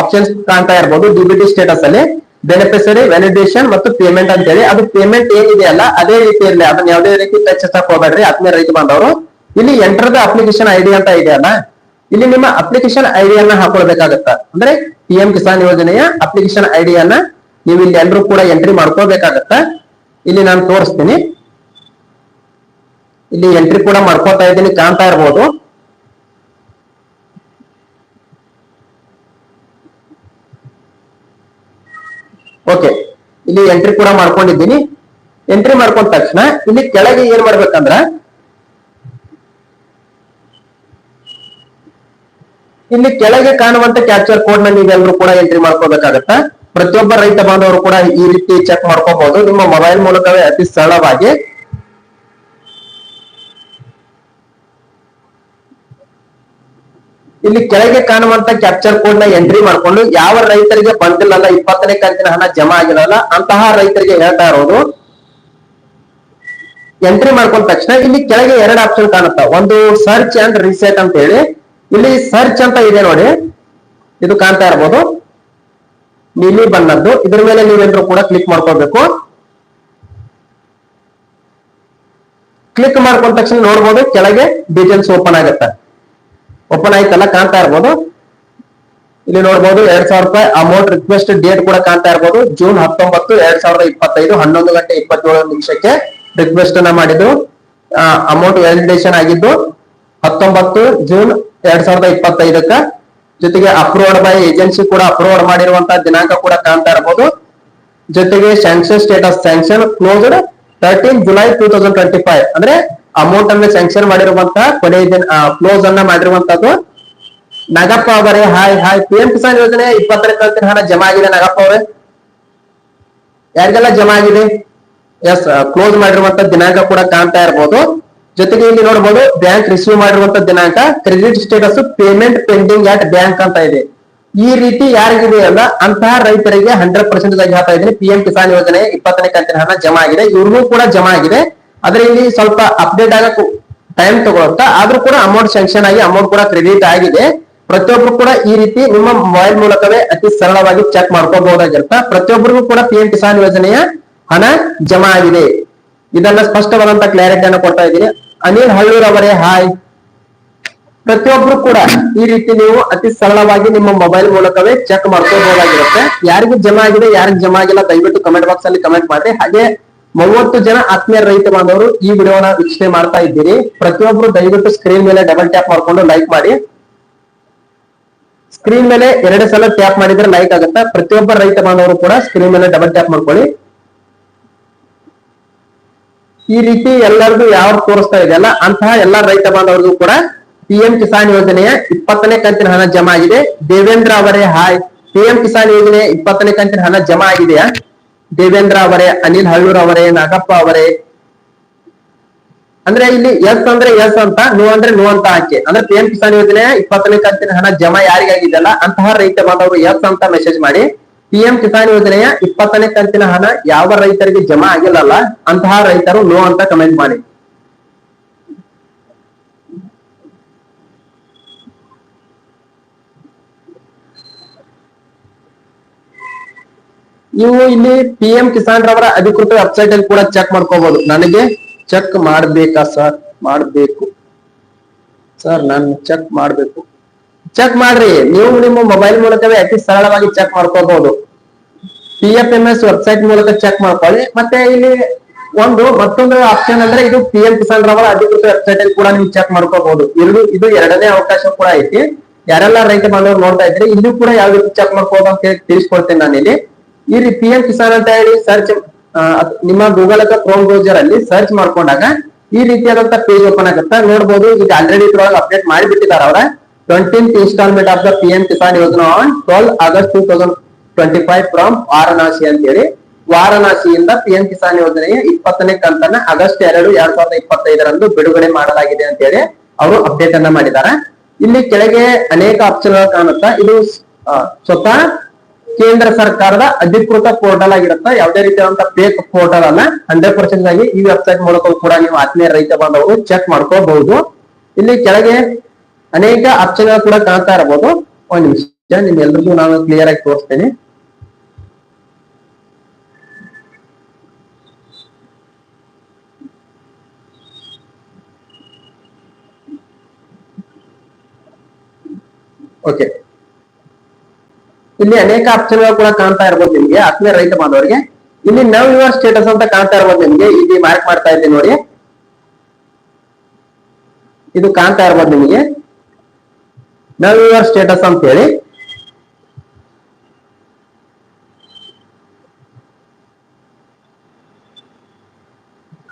Speaker 1: ಆಪ್ಷನ್ಸ್ ಕಾಣ್ತಾ ಇರ್ಬೋದು. ಡಿಬಿಟಿ ಸ್ಟೇಟಸ್ ಅಲ್ಲಿ ಬೆನಿಫಿಷರಿ ವ್ಯಾಲಿಡೇಷನ್ ಮತ್ತು ಪೇಮೆಂಟ್ ಅಂತ ಹೇಳಿ ಅದು ಪೇಮೆಂಟ್ ಏನಿದೆ ಅದೇ ಇರಲಿ. ಅದನ್ನ ಯಾವುದೇ ರೀತಿ ಟಚ್ ಹೋಗ್ಬೇಡ್ರಿ. ಆತ್ಮೀಯ ರೈತ ಬಂದವರು. ಇಲ್ಲಿ ಎಂಟರ್ ದ ಅಪ್ಲಿಕೇಶನ್ ಐಡಿ ಅಂತ ಇದೆ ಅಲ್ಲ. ಇಲ್ಲಿ ನಿಮ್ಮ ಅಪ್ಲಿಕೇಶನ್ ಐಡಿಯನ್ನ ಹಾಕೊಳ್ಬೇಕಾಗತ್ತ. ಅಂದ್ರೆ ಪಿ ಎಂ ಕಿಸಾನ್ ಯೋಜನೆಯ ಅಪ್ಲಿಕೇಶನ್ ಐಡಿಯನ್ನ ನೀವು ಇಲ್ಲಿ ಎಲ್ಲರೂ ಕೂಡ ಎಂಟ್ರಿ ಮಾಡ್ಕೋಬೇಕಾಗತ್ತ ಇಲ್ಲಿ ನಾನು ತೋರಿಸ್ತೀನಿ. ಇಲ್ಲಿ ಎಂಟ್ರಿ ಕೂಡ ಮಾಡ್ಕೋತಾ ಇದ್ದೀನಿ, ಕಾಣ್ತಾ ಇರ್ಬೋದು. ಓಕೆ ಇಲ್ಲಿ ಎಂಟ್ರಿ ಕೂಡ ಮಾಡ್ಕೊಂಡಿದ್ದೀನಿ. ಎಂಟ್ರಿ ಮಾಡ್ಕೊಂಡ ತಕ್ಷಣ ಇಲ್ಲಿ ಕೆಳಗೆ ಏನ್ ಮಾಡ್ಬೇಕಂದ್ರ, ಇಲ್ಲಿ ಕೆಳಗೆ ಕಾಣುವಂತ ಕ್ಯಾಪ್ಚರ್ ಕೋಡ್ನ ನೀವೆಲ್ಲರೂ ಕೂಡ ಎಂಟ್ರಿ ಮಾಡ್ಕೋಬೇಕಾಗತ್ತ. ಪ್ರತಿಯೊಬ್ಬ ರೈತ ಬಾಂಧವರು ಕೂಡ ಈ ರೀತಿ ಚೆಕ್ ಮಾಡ್ಕೋಬಹುದು ನಿಮ್ಮ ಮೊಬೈಲ್ ಮೂಲಕವೇ ಅತಿ ಸರಳವಾಗಿ ಇಲ್ಲಿ ಕೆಳಗೆ ಕಾಣುವಂತ ಕ್ಯಾಪ್ಚರ್ ಕೋಡ್ನ ಎಂಟ್ರಿ ಮಾಡ್ಕೊಂಡು ಯಾವ ರೈತರಿಗೆ ಬಂದಿಲ್ಲಲ್ಲ ಇಪ್ಪತ್ತನೇ ಕಂತಿನ ಹಣ ಜಮಾ ಆಗಿರಲ್ಲ ಅಂತಹ ರೈತರಿಗೆ ಹೇಳ್ತಾ ಇರೋದು. ಎಂಟ್ರಿ ಮಾಡ್ಕೊಂಡ ತಕ್ಷಣ ಇಲ್ಲಿ ಕೆಳಗೆ ಎರಡು ಆಪ್ಷನ್ ಕಾಣುತ್ತ. ಒಂದು ಸರ್ಚ್ ಅಂಡ್ ರಿಸೆಟ್ ಅಂತ ಹೇಳಿ. ಇಲ್ಲಿ ಸರ್ಚ್ ಅಂತ ಇದೆ ನೋಡಿ. ಇದು ಕಾಣ್ತಾ ಇರ್ಬೋದು. ನೀಲಿ ಬಣ್ಣದ್ದು. ಇದ್ರ ಮೇಲೆ ನೀವೆಲ್ಲರೂ ಕೂಡ ಕ್ಲಿಕ್ ಮಾಡ್ಕೋಬೇಕು ಕ್ಲಿಕ್ ಮಾಡ್ಕೊಂಡ ತಕ್ಷಣ ನೋಡ್ಬೋದು ಕೆಳಗೆ ಡೀಟೇಲ್ಸ್ ಓಪನ್ ಆಗುತ್ತೆ. ಓಪನ್ ಆಯ್ತಲ್ಲ, ಕಾಣ್ತಾ ಇರ್ಬೋದು. ಇಲ್ಲಿ ನೋಡ್ಬೋದು ಎರಡ್ ಸಾವಿರ ರೂಪಾಯಿ ಅಮೌಂಟ್ ರಿಕ್ವೆಸ್ಟ್ ಡೇಟ್ ಕೂಡ ಕಾಣ್ತಾ ಇರ್ಬೋದು. ಜೂನ್ ಹತ್ತೊಂಬತ್ತು, ಎರಡ್ ಸಾವಿರದ ಇಪ್ಪತ್ತೈದು, ಹನ್ನೊಂದು ಗಂಟೆ ಇಪ್ಪತ್ತೇಳು ನಿಮಿಷಕ್ಕೆ ರಿಕ್ವೆಸ್ಟ್ ಅನ್ನ ಮಾಡಿದ್ರು. ಅಮೌಂಟ್ ವ್ಯಾಲಿಡೇಷನ್ ಆಗಿದ್ದು, ಹತ್ತೊಂಬತ್ತು ಜೂನ್ ಎರಡ್ ಸಾವಿರದ ಇಪ್ಪತ್ತೈದಕ್ಕ. ಜೊತೆಗೆ ಅಪ್ರೂವ್ಡ್ ಬೈ ಏಜೆನ್ಸಿ ಕೂಡ ಅಪ್ರೂವ್ಡ್ ಮಾಡಿರುವಂತಹ ದಿನಾಂಕ ಕೂಡ ಕಾಣ್ತಾ ಇರ್ಬೋದು. ಜೊತೆಗೆ sanction status sanction closed thirteen July two thousand twenty five ಅಂದ್ರೆ ಅಮೌಂಟ್ ಅನ್ನ ಸ್ಯಾಂಕ್ಷನ್ ಮಾಡಿರುವಂತಹ ಕೊನೆಯ ದಿನ ಕ್ಲೋಸ್ ಅನ್ನ ಮಾಡಿರುವಂತದ್ದು ನಾಗಪ್ಪ ಅವರೇ. Hi hi P M Kisan ಯೋಜನೆ ಇಪ್ಪತ್ತರಿಂದ ಹಣ ಜಮಾ ಆಗಿದೆ ನಾಗಪ್ಪ ಅವರೇ. ಯಾರಿಗೆಲ್ಲ ಜಮಾ ಆಗಿದೆ? ಎಸ್ ಕ್ಲೋಸ್ ಮಾಡಿರುವಂತ ದಿನಾಂಕ ಕೂಡ ಕಾಣ್ತಾ ಇರಬಹುದು ಜೊತೆಗೆ ಇಲ್ಲಿ ನೋಡಬಹುದು ಬ್ಯಾಂಕ್ ರಿಸೀವ್ ಮಾಡಿರುವಂತ ದಿನಾಂಕ credit status payment pending at bank ಅಂತ ಇದೆ. ಈ ರೀತಿ ಯಾರಿಗಿದೆ ಅಲ್ಲ, ಅಂತಹ ರೈತರಿಗೆ ಹಂಡ್ರೆಡ್ ಪರ್ಸೆಂಟ್ ಆಗಿ ಹೇಳ್ತಾ ಇದ್ದೀನಿ. ಪಿ ಎಂ ಕಿಸಾನ್ ಯೋಜನೆ ಇಪ್ಪತ್ತನೇ ಕಂತಿನ ಹಣ ಜಮಾ ಆಗಿದೆ. ಇವ್ರಿಗೂ ಕೂಡ ಜಮಾ ಆಗಿದೆ. ಆದ್ರೆ ಸ್ವಲ್ಪ ಅಪ್ಡೇಟ್ ಆಗಕ್ಕೆ ಟೈಮ್ ತಗೊಳುತ್ತ ಆದ್ರೂ ಕೂಡ ಅಮೌಂಟ್ ಸ್ಯಾಂಕ್ಷನ್ ಆಗಿ ಅಮೌಂಟ್ ಕೂಡ ಕ್ರೆಡಿಟ್ ಆಗಿದೆ. ಪ್ರತಿಯೊಬ್ರು ಕೂಡ ಈ ರೀತಿ ನಿಮ್ಮ ಮೊಬೈಲ್ ಮೂಲಕವೇ ಅತಿ ಸರಳವಾಗಿ ಚೆಕ್ ಮಾಡ್ಕೋಬಹುದಾಗಿರುತ್ತ. ಪ್ರತಿಯೊಬ್ಬರಿಗೂ ಕೂಡ ಪಿ ಎಂ ಕಿಸಾನ್ ಯೋಜನೆಯ ಹಣ ಜಮಾ ಆಗಿದೆ. ಇದನ್ನ ಸ್ಪಷ್ಟವಾದಂತ ಕ್ಲಾರಿಟಿಯನ್ನು ಕೊಡ್ತಾ ಇದ್ದೀನಿ. ಅನಿಲ್ ಹಳ್ಳೂರ್ ಅವರೇ ಹಾಯ್ ಪ್ರತಿಯೊಬ್ರು ಕೂಡ ಈ ರೀತಿ ನೀವು ಅತಿ ಸರಳವಾಗಿ ನಿಮ್ಮ ಮೊಬೈಲ್ ಮೂಲಕವೇ ಚೆಕ್ ಮಾಡ್ಕೋಬಹುದಾಗಿರುತ್ತೆ. ಯಾರಿಗೂ ಜಮಾ ಆಗಿದೆ, ಯಾರಿಗೂ ಜಮಾ ಆಗಿಲ್ಲ, ದಯವಿಟ್ಟು ಕಮೆಂಟ್ ಬಾಕ್ಸ್ ಅಲ್ಲಿ ಕಮೆಂಟ್ ಮಾಡಿ ಹಾಗೆ ಮೂವತ್ತು ಜನ ಆತ್ಮೀಯ ರೈತ ಬಾಂಧವರು ಈ ವಿಡಿಯೋನ ವೀಕ್ಷಣೆ ಮಾಡ್ತಾ ಇದ್ದೀರಿ. ಪ್ರತಿಯೊಬ್ಬರು ದಯವಿಟ್ಟು ಸ್ಕ್ರೀನ್ ಮೇಲೆ ಡಬಲ್ ಟ್ಯಾಪ್ ಮಾಡ್ಕೊಂಡು ಲೈಕ್ ಮಾಡಿ. ಸ್ಕ್ರೀನ್ ಮೇಲೆ ಎರಡು ಸಲ ಟ್ಯಾಪ್ ಮಾಡಿದ್ರೆ ಲೈಕ್ ಆಗುತ್ತೆ. ಪ್ರತಿಯೊಬ್ಬ ರೈತ ಬಾಂಧವರು ಕೂಡ ಸ್ಕ್ರೀನ್ ಮೇಲೆ ಡಬಲ್ ಟ್ಯಾಪ್ ಮಾಡ್ಕೊಳ್ಳಿ. ಈ ರೀತಿ ಎಲ್ಲರಿಗೂ ಯಾವ ತೋರಿಸ್ತಾ ಇದೆಯಲ್ಲ, ಅಂತಹ ಎಲ್ಲಾ ರೈತ ಬಾಂಧವರಿಗೂ ಕೂಡ ಪಿಎಂ ಕಿಸಾನ್ ಯೋಜನೆಯ ಇಪ್ಪತ್ತನೇ ಕಂತಿನ ಹಣ ಜಮಾ ಆಗಿದೆ. ದೇವೇಂದ್ರ ಅವರೇ ಹಾಯ್ ಪಿಎಂ ಕಿಸಾನ್ ಯೋಜನೆಯ ಇಪ್ಪತ್ತನೇ ಕಂತಿನ ಹಣ ಜಮಾ ಆಗಿದೆಯಾ? ದೇವೇಂದ್ರ ಅವರೇ, ಅನಿಲ್ ಹಳ್ಳೂರ್ ಅವರೇ, ನಾಗಪ್ಪ ಅವರೇ. ಅಂದ್ರೆ ಇಲ್ಲಿ ಎಸ್ ಅಂದ್ರೆ ಎಸ್ ಅಂತ, ನೋ ಅಂದ್ರೆ ನೋ ಅಂತ ಹಾಕಿ. ಅಂದ್ರೆ ಪಿ ಎಂ ಕಿಸಾನ್ ಯೋಜನೆ ಇಪ್ಪತ್ತನೇ ಕಂತಿನ ಹಣ ಜಮಾ ಯಾರಿಗಾಗಿದೆಯಲ್ಲ, ಅಂತಹ ರೈತ ಬಾಂಧವರು ಎಸ್ ಅಂತ ಮೆಸೇಜ್ ಮಾಡಿ, ಪಿ ಎಂ ಕಿಸಾನ್ ಯೋಜನೆಯ ಇಪ್ಪತ್ತನೇ ಕಂತಿನ ಹಣ ಯಾವ ರೈತರಿಗೆ ಜಮಾ ಆಗಿಲ್ಲಲ್ಲ, ಅಂತಹ ರೈತರು ನೋ ಅಂತ ಕಮೆಂಟ್ ಮಾಡಿ. ನೀವು ಇಲ್ಲಿ ಪಿ ಎಂ ಕಿಸಾನ್ ರವರ ಅಧಿಕೃತ ವೆಬ್ಸೈಟ್ ಅಲ್ಲಿ ಕೂಡ ಚೆಕ್ ಮಾಡ್ಕೋಬಹುದು ನನಗೆ ಚೆಕ್ ಮಾಡ್ಬೇಕಾ ಸರ್ ಮಾಡ್ಬೇಕು. ಸರ್ ನಾನು ಚೆಕ್ ಮಾಡ್ಬೇಕು. ಚೆಕ್ ಮಾಡ್ರಿ. ನೀವು ನಿಮ್ಮ ಮೊಬೈಲ್ ಮೂಲಕವೇ ಅತಿ ಸರಳವಾಗಿ ಚೆಕ್ ಮಾಡ್ಕೋಬಹುದು P F M S website ಮೂಲಕ ಚೆಕ್ ಮಾಡ್ಕೊಳ್ಳಿ. ಮತ್ತೆ ಇಲ್ಲಿ ಒಂದು ಮತ್ತೊಂದು ಆಪ್ಷನ್ ಅಂದ್ರೆ ಇದು ಪಿ ಎಂ ಕಿಸಾನ್ ರವರ ಅಧಿಕೃತ ವೆಬ್ಸೈಟ್ ಅಲ್ಲಿ ಕೂಡ ನೀವು ಚೆಕ್ ಮಾಡ್ಕೋಬಹುದು ಎರಡು, ಇದು ಎರಡನೇ ಅವಕಾಶ ಕೂಡ ಐತಿ. ಯಾರೆಲ್ಲ ರೈತ ಬಾಂಧವರು ನೋಡ್ತಾ ಇದ್ರೆ ಇಲ್ಲೂ ಕೂಡ ಯಾವ ರೀತಿ ಚೆಕ್ ಮಾಡ್ಕೋಬಹುದು ಅಂತ ಹೇಳಿ ತಿಳಿಸ್ಕೊಡ್ತೇನೆ ನಾನು ಈ ರೀತಿ ಪಿ ಎಂ ಕಿಸಾನ್ ಅಂತ ಹೇಳಿ ಸರ್ಚ್ ನಿಮ್ಮ ಗೂಗಲ್ ಅಥವಾ ಕ್ರೋಮ್ ಬ್ರೌಸರ್ ಅಲ್ಲಿ ಸರ್ಚ್ ಮಾಡ್ಕೊಂಡಾಗ ಈ ರೀತಿಯಾದಂತ ಪೇಜ್ ಓಪನ್ ಆಗುತ್ತೆ? ನೋಡಬಹುದು ಈಗ ಆಲ್ರೆಡಿ ಇದ್ರೊಳಗೆ ಅಪ್ಡೇಟ್ ಮಾಡಿಬಿಟ್ಟಿದ್ದಾರೆ ಅವರ. Twentieth installment of the P M Kisan Yojana on twelve August two thousand twenty five from Varanasi ಅಂತ ಹೇಳಿ ವಾರಣಾಸಿಯಿಂದ ಪಿ ಎಂ ಕಿಸಾನ್ ಯೋಜನೆಯ ಇಪ್ಪತ್ತನೇ ಕಂತನ್ನ ಆಗಸ್ಟ್ ಎರಡು, ಎರಡ್ ಸಾವಿರದ ಇಪ್ಪತ್ತೈದರಂದು ಬಿಡುಗಡೆ ಮಾಡಲಾಗಿದೆ ಅಂತ ಹೇಳಿ ಅವರು ಅಪ್ಡೇಟ್ ಅನ್ನ ಮಾಡಿದ್ದಾರೆ. ಇಲ್ಲಿ ಕೆಳಗೆ ಅನೇಕ ಆಪ್ಷನ್ ಕಾಣುತ್ತಾ? ಇದು ಸ್ವತಃ ಕೇಂದ್ರ ಸರ್ಕಾರದ ಅಧಿಕೃತ ಪೋರ್ಟಲ್ ಆಗಿರುತ್ತೆ. ಯಾವುದೇ ರೀತಿಯಾದಂತ ಫೇಕ್ ಪೋರ್ಟಲ್ ಅಲ್ಲ ಹಂಡ್ರೆಡ್ ಪರ್ಸೆಂಟ್ ಆಗಿ ಈ ವೆಬ್ಸೈಟ್ ಮೂಲಕ ಕೂಡ ನೀವು ಆತ್ಮೀಯ ರೈತ ಬಾಂಧವರು ಚೆಕ್ ಮಾಡ್ಕೋಬಹುದು. ಇಲ್ಲಿ ಕೆಳಗೆ ಅನೇಕ ಆಪ್ಷನ್ಗಳು ಕೂಡ ಕಾಣ್ತಾ ಇರಬಹುದು. ಒಂದ್ ನಿಮಿಷ ನಿಮ್ಗೆಲ್ರಿಗೂ ನಾನು ಕ್ಲಿಯರ್ ಆಗಿ ತೋರಿಸ್ತೇನೆ. ಓಕೆ ಇಲ್ಲಿ ಅನೇಕ ಆಪ್ಷನ್ಗಳು ಕೂಡ ಕಾಣ್ತಾ ಇರ್ಬೋದು ನಿಮ್ಗೆ. ಆತ್ಮೀಯ ರೈತ ಬಾಂಧವರಿಗೆ. ಇಲ್ಲಿ ನವ್ ಯುವರ್ ಸ್ಟೇಟಸ್ ಅಂತ ಕಾಣ್ತಾ ಇರ್ಬೋದು ನಿಮ್ಗೆ. ಇಲ್ಲಿ ಮಾರ್ಕ್ ಮಾಡ್ತಾ ಇದ್ದೀನಿ ನೋಡಿ. ಇದು ಕಾಣ್ತಾ ಇರ್ಬೋದು ನಿಮಗೆ. ನವ್ ಯುವರ್ ಸ್ಟೇಟಸ್ ಅಂತ ಹೇಳಿ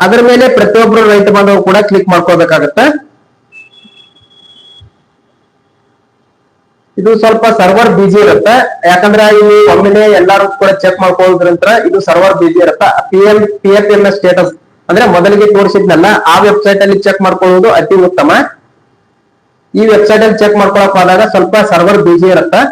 Speaker 1: ಅದರ ಮೇಲೆ ಪ್ರತಿಯೊಬ್ಬರು ರೈತ ಬಾಂಧವರು ಕೂಡ ಕ್ಲಿಕ್ ಮಾಡ್ಕೋಬೇಕಾಗತ್ತೆ. ಇದು ಸ್ವಲ್ಪ ಸರ್ವರ್ ಬಿಜಿ ಇರುತ್ತೆ. ಯಾಕಂದ್ರೆ ಇಲ್ಲಿ ಒಮ್ಮೆಲೆ ಎಲ್ಲರೂ ಕೂಡ ಚೆಕ್ ಮಾಡ್ಕೊಳ್ಳೋದ್ರಂತರ ಇದು ಸರ್ವರ್ ಬಿಜಿ ಇರುತ್ತೆ. P M P F M ನ ಸ್ಟೇಟಸ್ ಅಂದ್ರೆ ಮೊದಲಿಗೆ ತೋರಿಸಿದ್ನಲ್ಲ, ಆ ವೆಬ್ಸೈಟ್ ಅಲ್ಲಿ ಚೆಕ್ ಮಾಡ್ಕೊಳ್ಳೋದು ಅತಿ ಉತ್ತಮ. ಈ ವೆಬ್ಸೈಟ್ ಅಲ್ಲಿ ಚೆಕ್ ಮಾಡ್ಕೊಳಕ್ ಹೋದಾಗ ಸ್ವಲ್ಪ ಸರ್ವರ್ ಬಿಜಿ ಇರುತ್ತೆ.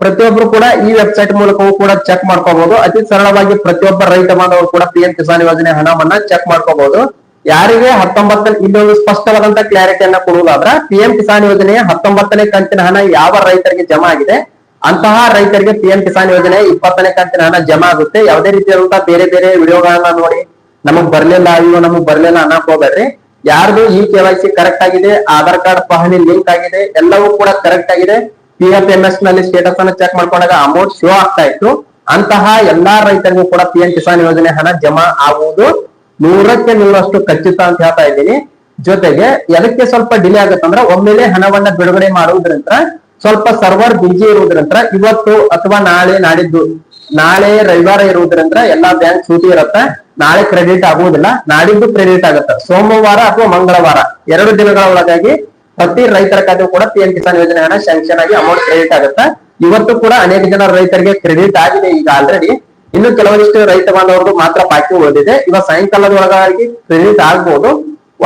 Speaker 1: ಪ್ರತಿಯೊಬ್ರು ಕೂಡ ಈ ವೆಬ್ಸೈಟ್ ಮೂಲಕವೂ ಕೂಡ ಚೆಕ್ ಮಾಡ್ಕೋಬಹುದು ಅತಿ ಸರಳವಾಗಿ ಪ್ರತಿಯೊಬ್ಬ ರೈತ ಬಾಂಧವರು ಕೂಡ ಪಿ ಎಂ ಕಿಸಾನ್ ಯೋಜನೆ ಹಣವನ್ನ ಚೆಕ್ ಮಾಡ್ಕೋಬಹುದು ಯಾರಿಗೆ ಹತ್ತೊಂಬತ್ತ ಇಲ್ಲೊಂದು ಸ್ಪಷ್ಟವಾದಂತ ಕ್ಲಾರಿಟಿಯನ್ನ ಕೊಡುವುದಾದ್ರ ಪಿ ಎಂ ಕಿಸಾನ್ ಯೋಜನೆಯ ಹತ್ತೊಂಬತ್ತನೇ ಕಂತಿನ ಹಣ ಯಾವ ರೈತರಿಗೆ ಜಮಾ ಆಗಿದೆ? ಅಂತಹ ರೈತರಿಗೆ ಪಿ ಎಂ ಕಿಸಾನ್ ಯೋಜನೆ ಇಪ್ಪತ್ತನೇ ಕಂತಿನ ಹಣ ಜಮಾ ಆಗುತ್ತೆ. ಯಾವುದೇ ರೀತಿಯಾದಂತಹ ಬೇರೆ ಬೇರೆ ವಿಡಿಯೋಗಳನ್ನ ನೋಡಿ. ನಮಗ್ ಬರ್ಲಿಲ್ಲ, ಅಯ್ಯೋ ನಮಗ್ ಬರ್ಲಿಲ್ಲ ಅನ್ನಕ್ ಹೋಗ್ಬೇಡ್ರಿ. ಯಾರ್ದು ಈ ಕೆ ವೈ ಸಿ ಕರೆಕ್ಟ್ ಆಗಿದೆ ಆಧಾರ್ ಕಾರ್ಡ್ ಪಹಣಿ ಲಿಂಕ್ ಆಗಿದೆ, ಎಲ್ಲವೂ ಕೂಡ ಕರೆಕ್ಟ್ ಆಗಿದೆ. ಪಿ ಎಫ್ ಎಂ ಎಸ್ನಲ್ಲಿ ಸ್ಟೇಟಸ್ ಅನ್ನು ಚೆಕ್ ಮಾಡ್ಕೊಂಡಾಗ ಅಮೌಂಟ್ ಶೋ ಆಗ್ತಾ ಇತ್ತು. ಅಂತಹ ಎಲ್ಲಾ ರೈತರಿಗೂ ಕೂಡ ಪಿ ಎಂ ಕಿಸಾನ್ ಯೋಜನೆ ಹಣ ಜಮಾ ಆಗುವುದು ನೂರಕ್ಕೆ ನೂರಷ್ಟು ಖಚಿತ ಅಂತ ಹೇಳ್ತಾ ಇದ್ದೀನಿ. ಜೊತೆಗೆ ಎದಕ್ಕೆ ಸ್ವಲ್ಪ ಡಿಲೇ ಆಗುತ್ತಂದ್ರೆ ಒಮ್ಮೆಲೆ ಹಣವನ್ನ ಬಿಡುಗಡೆ ಮಾಡುವುದರಿಂದ ಸ್ವಲ್ಪ ಸರ್ವರ್ ಬಿಜಿ ಇರುವುದರಿಂದ ಇವತ್ತು ಅಥವಾ ನಾಳೆ ನಾಡಿದ್ದು, ನಾಳೆ ರವಿವಾರ ಇರುವುದರಿಂದ ಎಲ್ಲಾ ಬ್ಯಾಂಕ್ ಸೂಟಿ ಇರುತ್ತೆ. ನಾಳೆ ಕ್ರೆಡಿಟ್ ಆಗುವುದಿಲ್ಲ. ನಾಡಿದ್ದು ಕ್ರೆಡಿಟ್ ಆಗುತ್ತೆ. ಸೋಮವಾರ ಅಥವಾ ಮಂಗಳವಾರ, ಎರಡು ದಿನಗಳ ಒಳಗಾಗಿ ಪ್ರತಿ ರೈತರ ಖಾತೆ ಕೂಡ ಪಿ ಎಂ ಕಿಸಾನ್ ಯೋಜನೆ ಹಣ ಶಾಂಕ್ಷನ್ ಆಗಿ ಅಮೌಂಟ್ ಕ್ರೆಡಿಟ್ ಆಗುತ್ತೆ. ಇವತ್ತು ಕೂಡ ಅನೇಕ ಜನ ರೈತರಿಗೆ ಕ್ರೆಡಿಟ್ ಆಗಿದೆ ಈಗ ಆಲ್ರೆಡಿ ಇನ್ನು ಕೆಲವೊಂದಿಷ್ಟು ರೈತ ಬಾಂಧವರು ಮಾತ್ರ ಬಾಕಿ ಉಳಿದಿದೆ. ಇವಾಗ ಸಾಯಂಕಾಲದ ಒಳಗಾಗಿ ಕ್ರೆಡಿಟ್ ಆಗ್ಬೋದು.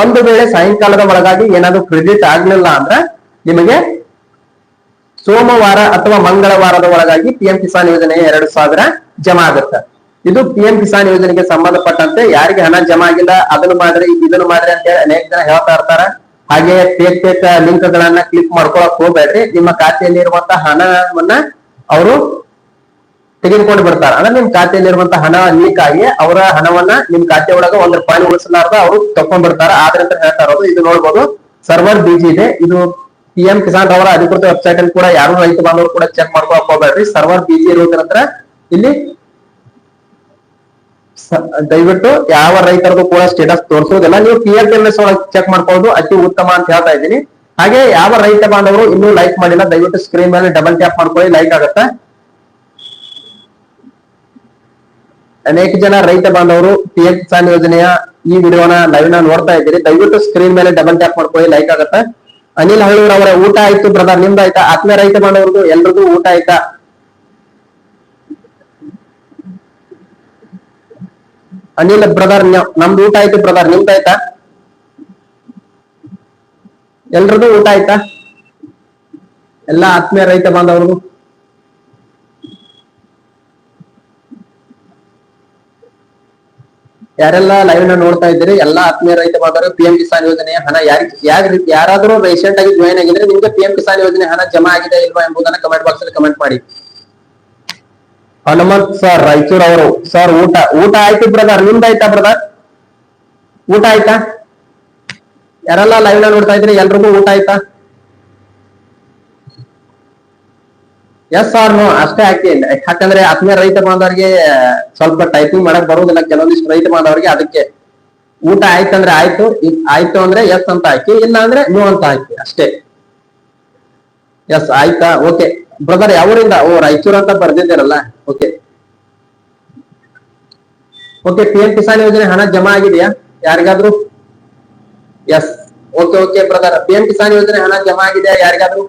Speaker 1: ಒಂದು ವೇಳೆ ಸಾಯಂಕಾಲದ ಒಳಗಾಗಿ ಏನಾದ್ರೂ ಕ್ರೆಡಿಟ್ ಆಗ್ಲಿಲ್ಲ ಅಂದ್ರೆ ನಿಮಗೆ ಸೋಮವಾರ ಅಥವಾ ಮಂಗಳವಾರದ ಒಳಗಾಗಿ ಪಿಎಂ ಕಿಸಾನ್ ಯೋಜನೆ ಎರಡು ಸಾವಿರ ಜಮಾ ಆಗುತ್ತೆ. ಇದು ಪಿಎಂ ಕಿಸಾನ್ ಯೋಜನೆಗೆ ಸಂಬಂಧಪಟ್ಟಂತೆ ಯಾರಿಗೆ ಹಣ ಜಮಾ ಆಗಿಲ್ಲ, ಅದನ್ನು ಮಾಡ್ರಿ ಇದನ್ನು ಮಾಡ್ರಿ ಅಂತ ಹೇಳಿ ಅನೇಕ ಜನ ಹೇಳ್ತಾ ಇರ್ತಾರ. ಹಾಗೆ ಫೇಕ್ ಫೇಕ್ ಲಿಂಕ್ ಗಳನ್ನ ಕ್ಲಿಕ್ ಮಾಡ್ಕೊಳಕ್ ಹೋಗ್ಬೇಡ್ರಿ. ನಿಮ್ಮ ಖಾತೆಯಲ್ಲಿ ಇರುವಂತಹ ಹಣವನ್ನ ಅವರು ತೆಗೆದುಕೊಂಡು ಬಿಡ್ತಾರ ಅಂದ್ರೆ ನಿಮ್ ಖಾತೆಯಲ್ಲಿರುವಂತಹ ಹಣ ಲೀಕ್ ಆಗಿ ಅವರ ಹಣವನ್ನ ನಿಮ್ ಖಾತೆ ಒಳಗ ಒಂದ್ ರೂಪಾಯಿ ಉಳಿಸಲಾರ್ದ ಅವರು ತಕೊಂಡ್ ಬಿಡ್ತಾರ ಆದ್ರೆ ಅಂತ ಹೇಳ್ತಾ ಇರೋದು, ಇದು ನೋಡ್ಬೋದು, ಸರ್ವರ್ ಬಿಜಿ ಇದೆ. ಇದು ಪಿ ಎಂ ಕಿಸಾನ್ ಅವರ ಅಧಿಕೃತ ವೆಬ್ಸೈಟ್ ಅಲ್ಲಿ ಕೂಡ ಯಾರು ರೈತ ಬಾಂಧವರು ಕೂಡ ಚೆಕ್ ಮಾಡ್ಕೊಳಕ್ ಸರ್ವರ್ ಬಿಜಿ ಇರೋದ್ರ ಇಲ್ಲಿ ದಯವಿಟ್ಟು ಯಾವ ರೈತರದು ಕೂಡ ಸ್ಟೇಟಸ್ ತೋರಿಸೋದಿಲ್ಲ. ನೀವು ಪಿ ಎಫ್ ಎಂ ಎಸ್ ಒಳಗೆ ಚೆಕ್ ಮಾಡ್ಕೊಳ್ಳೋದು ಅತಿ ಉತ್ತಮ ಅಂತ ಹೇಳ್ತಾ ಇದ್ದೀನಿ. ಹಾಗೆ ಯಾವ ರೈತ ಬಾಂಧವರು ಇನ್ನೂ ಲೈಕ್ ಮಾಡಿಲ್ಲ, ದಯವಿಟ್ಟು ಸ್ಕ್ರೀನ್ ಮೇಲೆ ಡಬಲ್ ಟ್ಯಾಪ್ ಮಾಡ್ಕೊಳ್ಳಿ ಲೈಕ್ ಆಗುತ್ತೆ. ಅನೇಕ ಜನ ರೈತ ಬಾಂಧವರು ಪಿ ಎಂ ಕಿಸಾನ್ ಯೋಜನೆಯ ಈ ವಿಡಿಯೋನ ಲೈವ್ನ ನೋಡ್ತಾ ಇದ್ದೀರಿ. ದಯವಿಟ್ಟು ಸ್ಕ್ರೀನ್ ಮೇಲೆ ಡಬಲ್ ಟ್ಯಾಪ್ ಮಾಡ್ಕೊಳ್ಳಿ ಲೈಕ್ ಆಗತ್ತೆ. ಅನಿಲ್ ಹಳ್ಳೂರ್ ಅವರ, ಊಟ ಆಯ್ತು ಬ್ರದರ್ ನಿಮ್ದು ಆಯ್ತಾ? ಆತ್ಮೀಯ ರೈತ ಬಾಂಧವ್ರದ್ದು ಎಲ್ರಿಗೂ ಊಟ ಆಯ್ತಾ? ಅನಿಲ್ ಬ್ರದರ್ ನಮ್ದು ಊಟ ಆಯ್ತು ಬ್ರದರ್ ನಿಮ್ದು ಆಯ್ತಾ? ಎಲ್ರದು ಊಟ ಆಯ್ತಾ? ಎಲ್ಲಾ ಆತ್ಮೀಯ ರೈತ ಬಾಂಧವ್ರದ್ದು ಯಾರೆಲ್ಲ ಲೈವ್ನ ನೋಡ್ತಾ ಇದ್ದೀರಿ, ಎಲ್ಲಾ ಆತ್ಮೀಯ ರೈತ ಬಾಂಧವರು ಪಿ ಎಂ ಕಿಸಾನ್ ಯೋಜನೆಯ ಹಣ ಯಾರ ಯಾರಾದ್ರೂ ರೀಸೆಂಟ್ ಆಗಿ ಜಾಯಿನ್ ಆಗಿದ್ರೆ ನಿಮ್ಗೆ ಪಿ ಎಂ ಕಿಸಾನ್ ಯೋಜನೆ ಹಣ ಜಮಾ ಆಗಿದೆ ಇಲ್ವಾ ಎಂಬುದನ್ನ ಕಮೆಂಟ್ ಬಾಕ್ಸ್ ಅಲ್ಲಿ ಕಮೆಂಟ್ ಮಾಡಿ. ಹನುಮಂತ್ ಸರ್ ರಾಯಚೂರ್ ಅವರು. ಸರ್ ಊಟ ಊಟ ಆಯ್ತು ಬ್ರದರ್ ನಿಮ್ದು ಆಯ್ತಾ ಬ್ರದರ್ ಊಟ ಆಯ್ತಾ? ಯಾರೆಲ್ಲ ಲೈವ್ನ ನೋಡ್ತಾ ಇದ್ರಿ ಎಲ್ರಿಗೂ ಊಟ ಆಯ್ತಾ? ಎಸ್ ಆರ್ ನೋ ಅಷ್ಟೇ ಹಾಕಿ. ಯಾಕಂದ್ರೆ ಆತ್ಮೀಯ ರೈತ ಬಾಂಧವರಿಗೆ ಸ್ವಲ್ಪ ಟೈಪಿಂಗ್ ಮಾಡಕ್ ಬರುವುದಿಲ್ಲ. ಕೆಲವೊಂದಿಷ್ಟು ರೈತ ಬಾಂಧವರಿಗೆ ಅದಕ್ಕೆ ಊಟ ಆಯ್ತಂದ್ರೆ ಆಯ್ತು ಆಯ್ತು ಅಂದ್ರೆ ಎಸ್ ಅಂತ ಹಾಕಿ, ಇಲ್ಲ ಅಂದ್ರೆ ನೋ ಅಂತ ಹಾಕಿ, ಅಷ್ಟೇ. ಎಸ್ ಆಯ್ತಾ? ಓಕೆ ಬ್ರದರ್ ಯಾವೂರಿಂದ? ಓ, ರಾಯಚೂರ್ ಅಂತ ಬರ್ದಿದ್ದೀರಲ್ಲ? Okay okay P M Kisan ಯೋಜನೆ ಹಣ ಜಮಾ ಆಗಿದೆಯಾ? ಯಾರಿಗಾದ್ರು? Yes okay okay brother P M Kisan ಯೋಜನೆ ಹಣ ಜಮಾ ಆಗಿದೆಯಾ ಯಾರಿಗಾದ್ರು?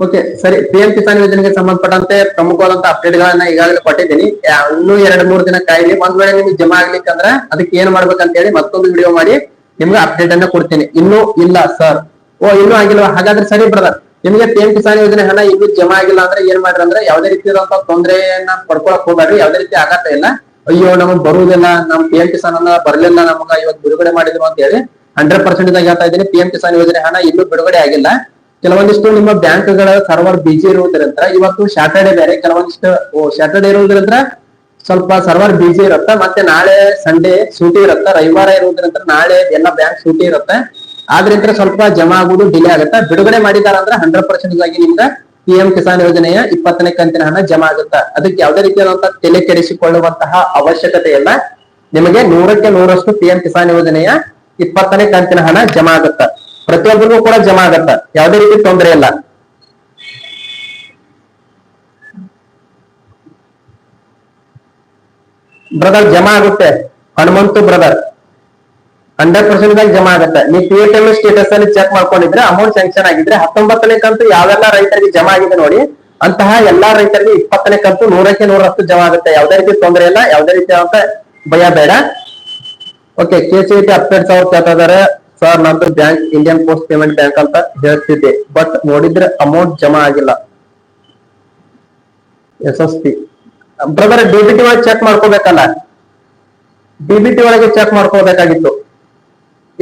Speaker 1: ಓಕೆ ಸರಿ ಪಿ ಎಂ ಕಿಸಾನ್ ಯೋಜನೆಗೆ ಸಂಬಂಧಪಟ್ಟಂತೆ ಪ್ರಮುಖವಾದಂತ ಅಪ್ಡೇಟ್ ಗಳನ್ನ ಈಗಾಗಲೇ ಕೊಟ್ಟಿದ್ದೀನಿ. ಇನ್ನೂ ಎರಡ್, ಮೂರ್ ದಿನ ಕಾಯಿಲಿ. ಒಂದ್ ವೇಳೆ ನಿಮ್ಗೆ ಜಮಾ ಆಗ್ಲಿಕ್ಕೆ ಅಂದ್ರೆ ಅದಕ್ಕೆ ಏನ್ ಮಾಡ್ಬೇಕಂತ ಹೇಳಿ ಮತ್ತೊಂದು ವಿಡಿಯೋ ಮಾಡಿ ನಿಮ್ಗೆ ಅಪ್ಡೇಟ್ ಅನ್ನ ಕೊಡ್ತೀನಿ. ಇನ್ನೂ ಇಲ್ಲ ಸರ್ ಓ, ಇನ್ನೂ ಆಗಿಲ್ಲ ಹಾಗಾದ್ರೆ ಸರಿ ಬ್ರದರ್ ನಿಮ್ಗೆ ಪಿ ಎಂ ಕಿಸಾನ್ ಯೋಜನೆ ಹಣ ಇನ್ನೂ ಜಮಾ ಆಗಿಲ್ಲ ಅಂದ್ರೆ ಏನ್ ಮಾಡ್ರಿ ಅಂದ್ರೆ ಯಾವ್ದೇ ರೀತಿಯಾದಂತ ತೊಂದರೆಯನ್ನ ಪಡ್ಕೊಳಕ್ ಹೋಗ್ಬೇಡ್ರಿ. ಯಾವ್ದೇ ರೀತಿ ಆಗತ್ತ ಇಲ್ಲ. ಅಯ್ಯೋ, ನಮಗ್ ಬರುವುದಿಲ್ಲ ನಮ್ ಪಿ ಎಂ ಕಿಸಾನ್ ಅನ್ನ ಬರ್ಲಿಲ್ಲ, ನಮಗ ಇವತ್ತು ಬಿಡುಗಡೆ ಮಾಡಿದ್ರು ಅಂತ ಹೇಳಿ ಹಂಡ್ರೆಡ್ ಪರ್ಸೆಂಟ್ ಹೇಳ್ತಾ ಇದ್ದೀನಿ. ಪಿ ಎಂ ಕಿಸಾನ್ ಯೋಜನೆ ಹಣ ಇನ್ನೂ ಬಿಡುಗಡೆ ಆಗಿಲ್ಲ. ಕೆಲವೊಂದಿಷ್ಟು ನಿಮ್ಮ ಬ್ಯಾಂಕ್ಗಳ ಸರ್ವರ್ ಬಿಜಿ ಇರುವುದರಿಂದ ಇವತ್ತು ಸ್ಯಾಟರ್ಡೆ ಬೇರೆ, ಕೆಲವೊಂದಿಷ್ಟು ಸ್ಯಾಟರ್ಡೆ ಇರುವುದರಿಂದ ಸ್ವಲ್ಪ ಸರ್ವರ್ ಬಿಜಿ ಇರುತ್ತೆ. ಮತ್ತೆ ನಾಳೆ ಸಂಡೇ ಸೂಟಿ ಇರುತ್ತೆ, ರವಿವಾರ ಇರುವುದರಿಂದ ನಾಳೆ ಎಲ್ಲ ಬ್ಯಾಂಕ್ ಸೂಟಿ ಇರುತ್ತೆ. ಆದ್ರಿಂದ ಸ್ವಲ್ಪ ಜಮಾ ಆಗುವುದು ಡಿಲೇ ಆಗುತ್ತೆ. ಬಿಡುಗಡೆ ಮಾಡಿದಾರ ಅಂದ್ರೆ ಹಂಡ್ರೆಡ್ ಪರ್ಸೆಂಟ್ ಆಗಿ ನಿಮ್ಗೆ ಪಿ ಎಂ ಕಿಸಾನ್ ಯೋಜನೆಯ ಇಪ್ಪತ್ತನೇ ಕಂತಿನ ಹಣ ಜಮಾ ಆಗುತ್ತೆ? ಅದಕ್ಕೆ ಯಾವುದೇ ರೀತಿಯಾದಂತಹ ತಲೆ ಕೆಡಿಸಿಕೊಳ್ಳುವಂತಹ ಅವಶ್ಯಕತೆ ಇಲ್ಲ ನಿಮಗೆ ನೂರಕ್ಕೆ ನೂರಷ್ಟು ಪಿಎಂ ಕಿಸಾನ್ ಯೋಜನೆಯ ಇಪ್ಪತ್ತನೇ ಕಂತಿನ ಹಣ ಜಮಾ ಆಗುತ್ತೆ? ಪ್ರತಿಯೊಬ್ಬರಿಗೂ ಕೂಡ ಜಮಾ ಆಗತ್ತ? ಯಾವುದೇ ರೀತಿ ತೊಂದರೆ ಇಲ್ಲ. ಬ್ರದರ್ ಜಮಾ ಆಗುತ್ತೆ. ಹನುಮಂತು ಬ್ರದರ್ ಹಂಡ್ರೆಡ್ ಪರ್ಸೆಂಟ್ ಜಮಾ ಆಗುತ್ತೆ. ನೀವು ಪಿ ಎಂ ಸ್ಟೇಟಸ್ ಅಲ್ಲಿ ಚೆಕ್ ಮಾಡ್ಕೊಂಡಿದ್ರೆ ಅಮೌಂಟ್ ಸ್ಯಾಂಕ್ಷನ್ ಆಗಿದ್ರೆ ಹತ್ತೊಂಬತ್ತನೇ ಕಂತು ಯಾವೆಲ್ಲ ರೈತರಿಗೆ ಜಮಾ ಆಗಿದೆ ನೋಡಿ, ಅಂತಹ ಎಲ್ಲಾ ರೈತರಿಗೆ ಇಪ್ಪತ್ತನೇ ಕಂತು ನೂರಕ್ಕೆ ನೂರಷ್ಟು ಜಮಾ ಆಗುತ್ತೆ. ಯಾವ್ದೇ ರೀತಿ ತೊಂದರೆ ಇಲ್ಲ, ಯಾವ್ದೇ ರೀತಿ ಅಂತ ಭಯ ಬೇಡ. Okay K C T updates ಅವ್ರು ಕೇಳ್ತಾ ಸರ್ ನಂದು bank Indian post payment bank ಅಂತ ಹೇಳ್ತಿದ್ದೆ. ಬಟ್ ನೋಡಿದ್ರೆ ಅಮೌಂಟ್ ಜಮಾ ಆಗಿಲ್ಲ. Yes yes P. Brother DBT ಒಳಗೆ ಚೆಕ್ ಮಾಡ್ಕೋಬೇಕಲ್ಲ. ಡಿಬಿಟಿ ಒಳಗೆ ಚೆಕ್ ಮಾಡ್ಕೋಬೇಕಾಗಿತ್ತು.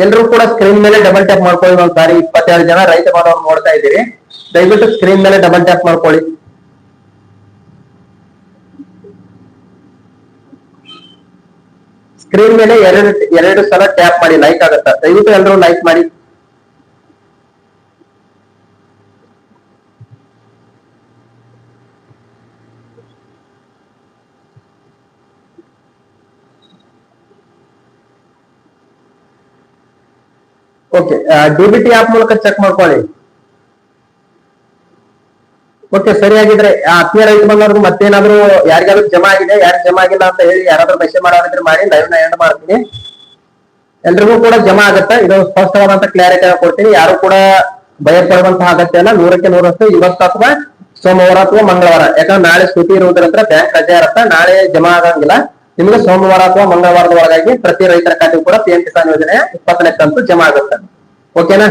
Speaker 1: ಎಲ್ರೂ ಕೂಡ ಸ್ಕ್ರೀನ್ ಮೇಲೆ ಡಬಲ್ ಟ್ಯಾಪ್ ಮಾಡ್ಕೊಳ್ಳಿ ಒಂದು ಸಾರಿ ಇಪ್ಪತ್ತೆರಡು ಜನ ರೈತ ಬಾಂಧವರು ನೋಡ್ತಾ ಇದ್ದೀರಿ. ದಯವಿಟ್ಟು ಸ್ಕ್ರೀನ್ ಮೇಲೆ ಡಬಲ್ ಟ್ಯಾಪ್ ಮಾಡ್ಕೊಳ್ಳಿ. ಸ್ಕ್ರೀನ್ ಮೇಲೆ ಎರಡು ಎರಡು ಸಲ ಟ್ಯಾಪ್ ಮಾಡಿ ಲೈಕ್ ಆಗುತ್ತಾ? ದಯವಿಟ್ಟು ಎಲ್ಲರೂ ಲೈಕ್ ಮಾಡಿ. ಓಕೆ ಡಿಬಿಟಿ ಆಪ್ ಮೂಲಕ ಚೆಕ್ ಮಾಡ್ಕೊಳ್ಳಿ. ಓಕೆ ಸರಿಯಾಗಿದ್ರೆ ಆತ್ಮೀಯ ರೈತ ಬಂದವ್ರಿಗೆ ಮತ್ತೇನಾದ್ರೂ ಯಾರಿಗಾದ್ರೂ ಜಮಾ ಆಗಿದೆ, ಯಾರು ಜಮಾ ಆಗಿಲ್ಲ ಅಂತ ಹೇಳಿ ಯಾರಾದ್ರೂ ಮೆಸೇಜ್ ಮಾಡೋರಿದ್ರೆ ಮಾಡಿ ಲೈವ್ನ ಎಂಡ್ ಮಾಡ್ತೀನಿ. ಎಲ್ರಿಗೂ ಕೂಡ ಜಮಾ ಆಗುತ್ತೆ, ಇದು ಸ್ಪಷ್ಟವಾದಂತ ಕ್ಲಾರಿಟಿ ಕೊಡ್ತೀನಿ. ಯಾರು ಕೂಡ ಭಯ ಪಡುವಂತಹ ಅಗತ್ಯ ಇಲ್ಲ. ನೂರಕ್ಕೆ ನೂರಷ್ಟು, ಇವತ್ತು ಅಥವಾ ಸೋಮವಾರ ಅಥವಾ ಮಂಗಳವಾರ. ಯಾಕಂದ್ರೆ ನಾಳೆ ಸೂಟಿ ಇರುವುದರ ಬ್ಯಾಂಕ್ ರಜೆ ಇರುತ್ತೆ, ನಾಳೆ ಜಮಾ ಆಗಂಗಿಲ್ಲ. ನಿಮಗೆ ಸೋಮವಾರ ಅಥವಾ ಮಂಗಳವಾರದ ಒಳಗಾಗಿ ಪ್ರತಿ ರೈತರ ಖಾತೆಗೂ ಕೂಡ ಪಿ ಎಂ ಕಿಸಾನ್ ಯೋಜನೆ ಇಪ್ಪತ್ತನೇ ಕಂತು ಜಮಾ ಆಗುತ್ತೆ. ಓಕೆನಾ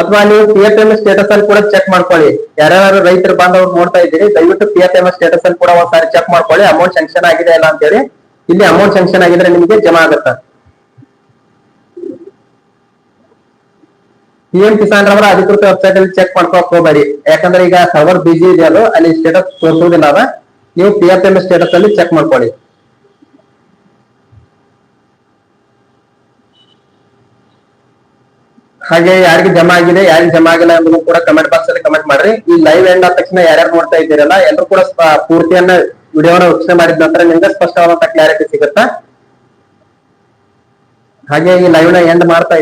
Speaker 1: ಅಥವಾ ನೀವು ಪಿ ಎಫ್ ಎಂ ಸ್ಟೇಟಸ್ ಅಲ್ಲಿ ಕೂಡ ಚೆಕ್ ಮಾಡ್ಕೊಳ್ಳಿ. ಯಾರ್ಯಾರು ರೈತರ ಬಾಂಧವರು ನೋಡ್ತಾ ಇದ್ದೀರಿ, ದಯವಿಟ್ಟು ಪಿ ಎಫ್ ಎಂ ಸ್ಟೇಟಸ್ ಅಲ್ಲಿ ಕೂಡ ಒಂದ್ಸಾರಿ ಚೆಕ್ ಮಾಡ್ಕೊಳ್ಳಿ. ಅಮೌಂಟ್ ಸ್ಯಾಂಕ್ಷನ್ ಆಗಿದೆ ಇಲ್ಲ ಅಂತ ಹೇಳಿ ಇಲ್ಲಿ ಅಮೌಂಟ್ ಸ್ಯಾಂಕ್ಷನ್ ಆಗಿದ್ರೆ ನಿಮಗೆ ಜಮಾ ಆಗುತ್ತೆ. ಪಿ ಎಂ ಕಿಸಾನ್ ರವರ ಅಧಿಕೃತ ವೆಬ್ಸೈಟ್ ಅಲ್ಲಿ ಚೆಕ್ ಮಾಡ್ಕೊಳಕ್ ಹೋಗಬೇಡಿ. ಯಾಕಂದ್ರೆ ಈಗ ಸರ್ವರ್ ಬಿಜಿ ಇದೆಯಲ್ಲ ಅಲ್ಲಿ ಸ್ಟೇಟಸ್ ತೋರಿಸೋದಿಲ್ಲ ಅದ. ನೀವು ಪಿ ಎಫ್ ಎಂ ಸ್ಟೇಟಸ್ ಅಲ್ಲಿ ಚೆಕ್ ಮಾಡ್ಕೊಳ್ಳಿ. ಹಾಗೆ ಯಾರಿಗೆ ಜಮಾ ಆಗಿದೆ, ಯಾರಿಗೆ ಜಮಾ ಆಗಿಲ್ಲ ಎಂಬುದು ಕೂಡ ಕಮೆಂಟ್ ಬಾಕ್ಸ್ ಅಲ್ಲಿ ಕಮೆಂಟ್ ಮಾಡ್ರಿ. ಈ ಲೈವ್ ಎಂಡ್ ಆದ ತಕ್ಷಣ ಯಾರ್ಯಾರು ನೋಡ್ತಾ ಇದ್ದೀರಲ್ಲ, ಎಲ್ಲರೂ ಕೂಡ ಪೂರ್ತಿಯನ್ನ ವಿಡಿಯೋನ ವೀಕ್ಷಣೆ ಮಾಡಿದ ನಂತರ ನಿಮ್ಗೆ ಸ್ಪಷ್ಟವಾದಂತ ಕ್ಲಾರಿಟಿ ಸಿಗುತ್ತಾ? ಹಾಗೆ ಈ ಲೈವ್ನ ಎಂಡ್ ಮಾಡ್ತಾ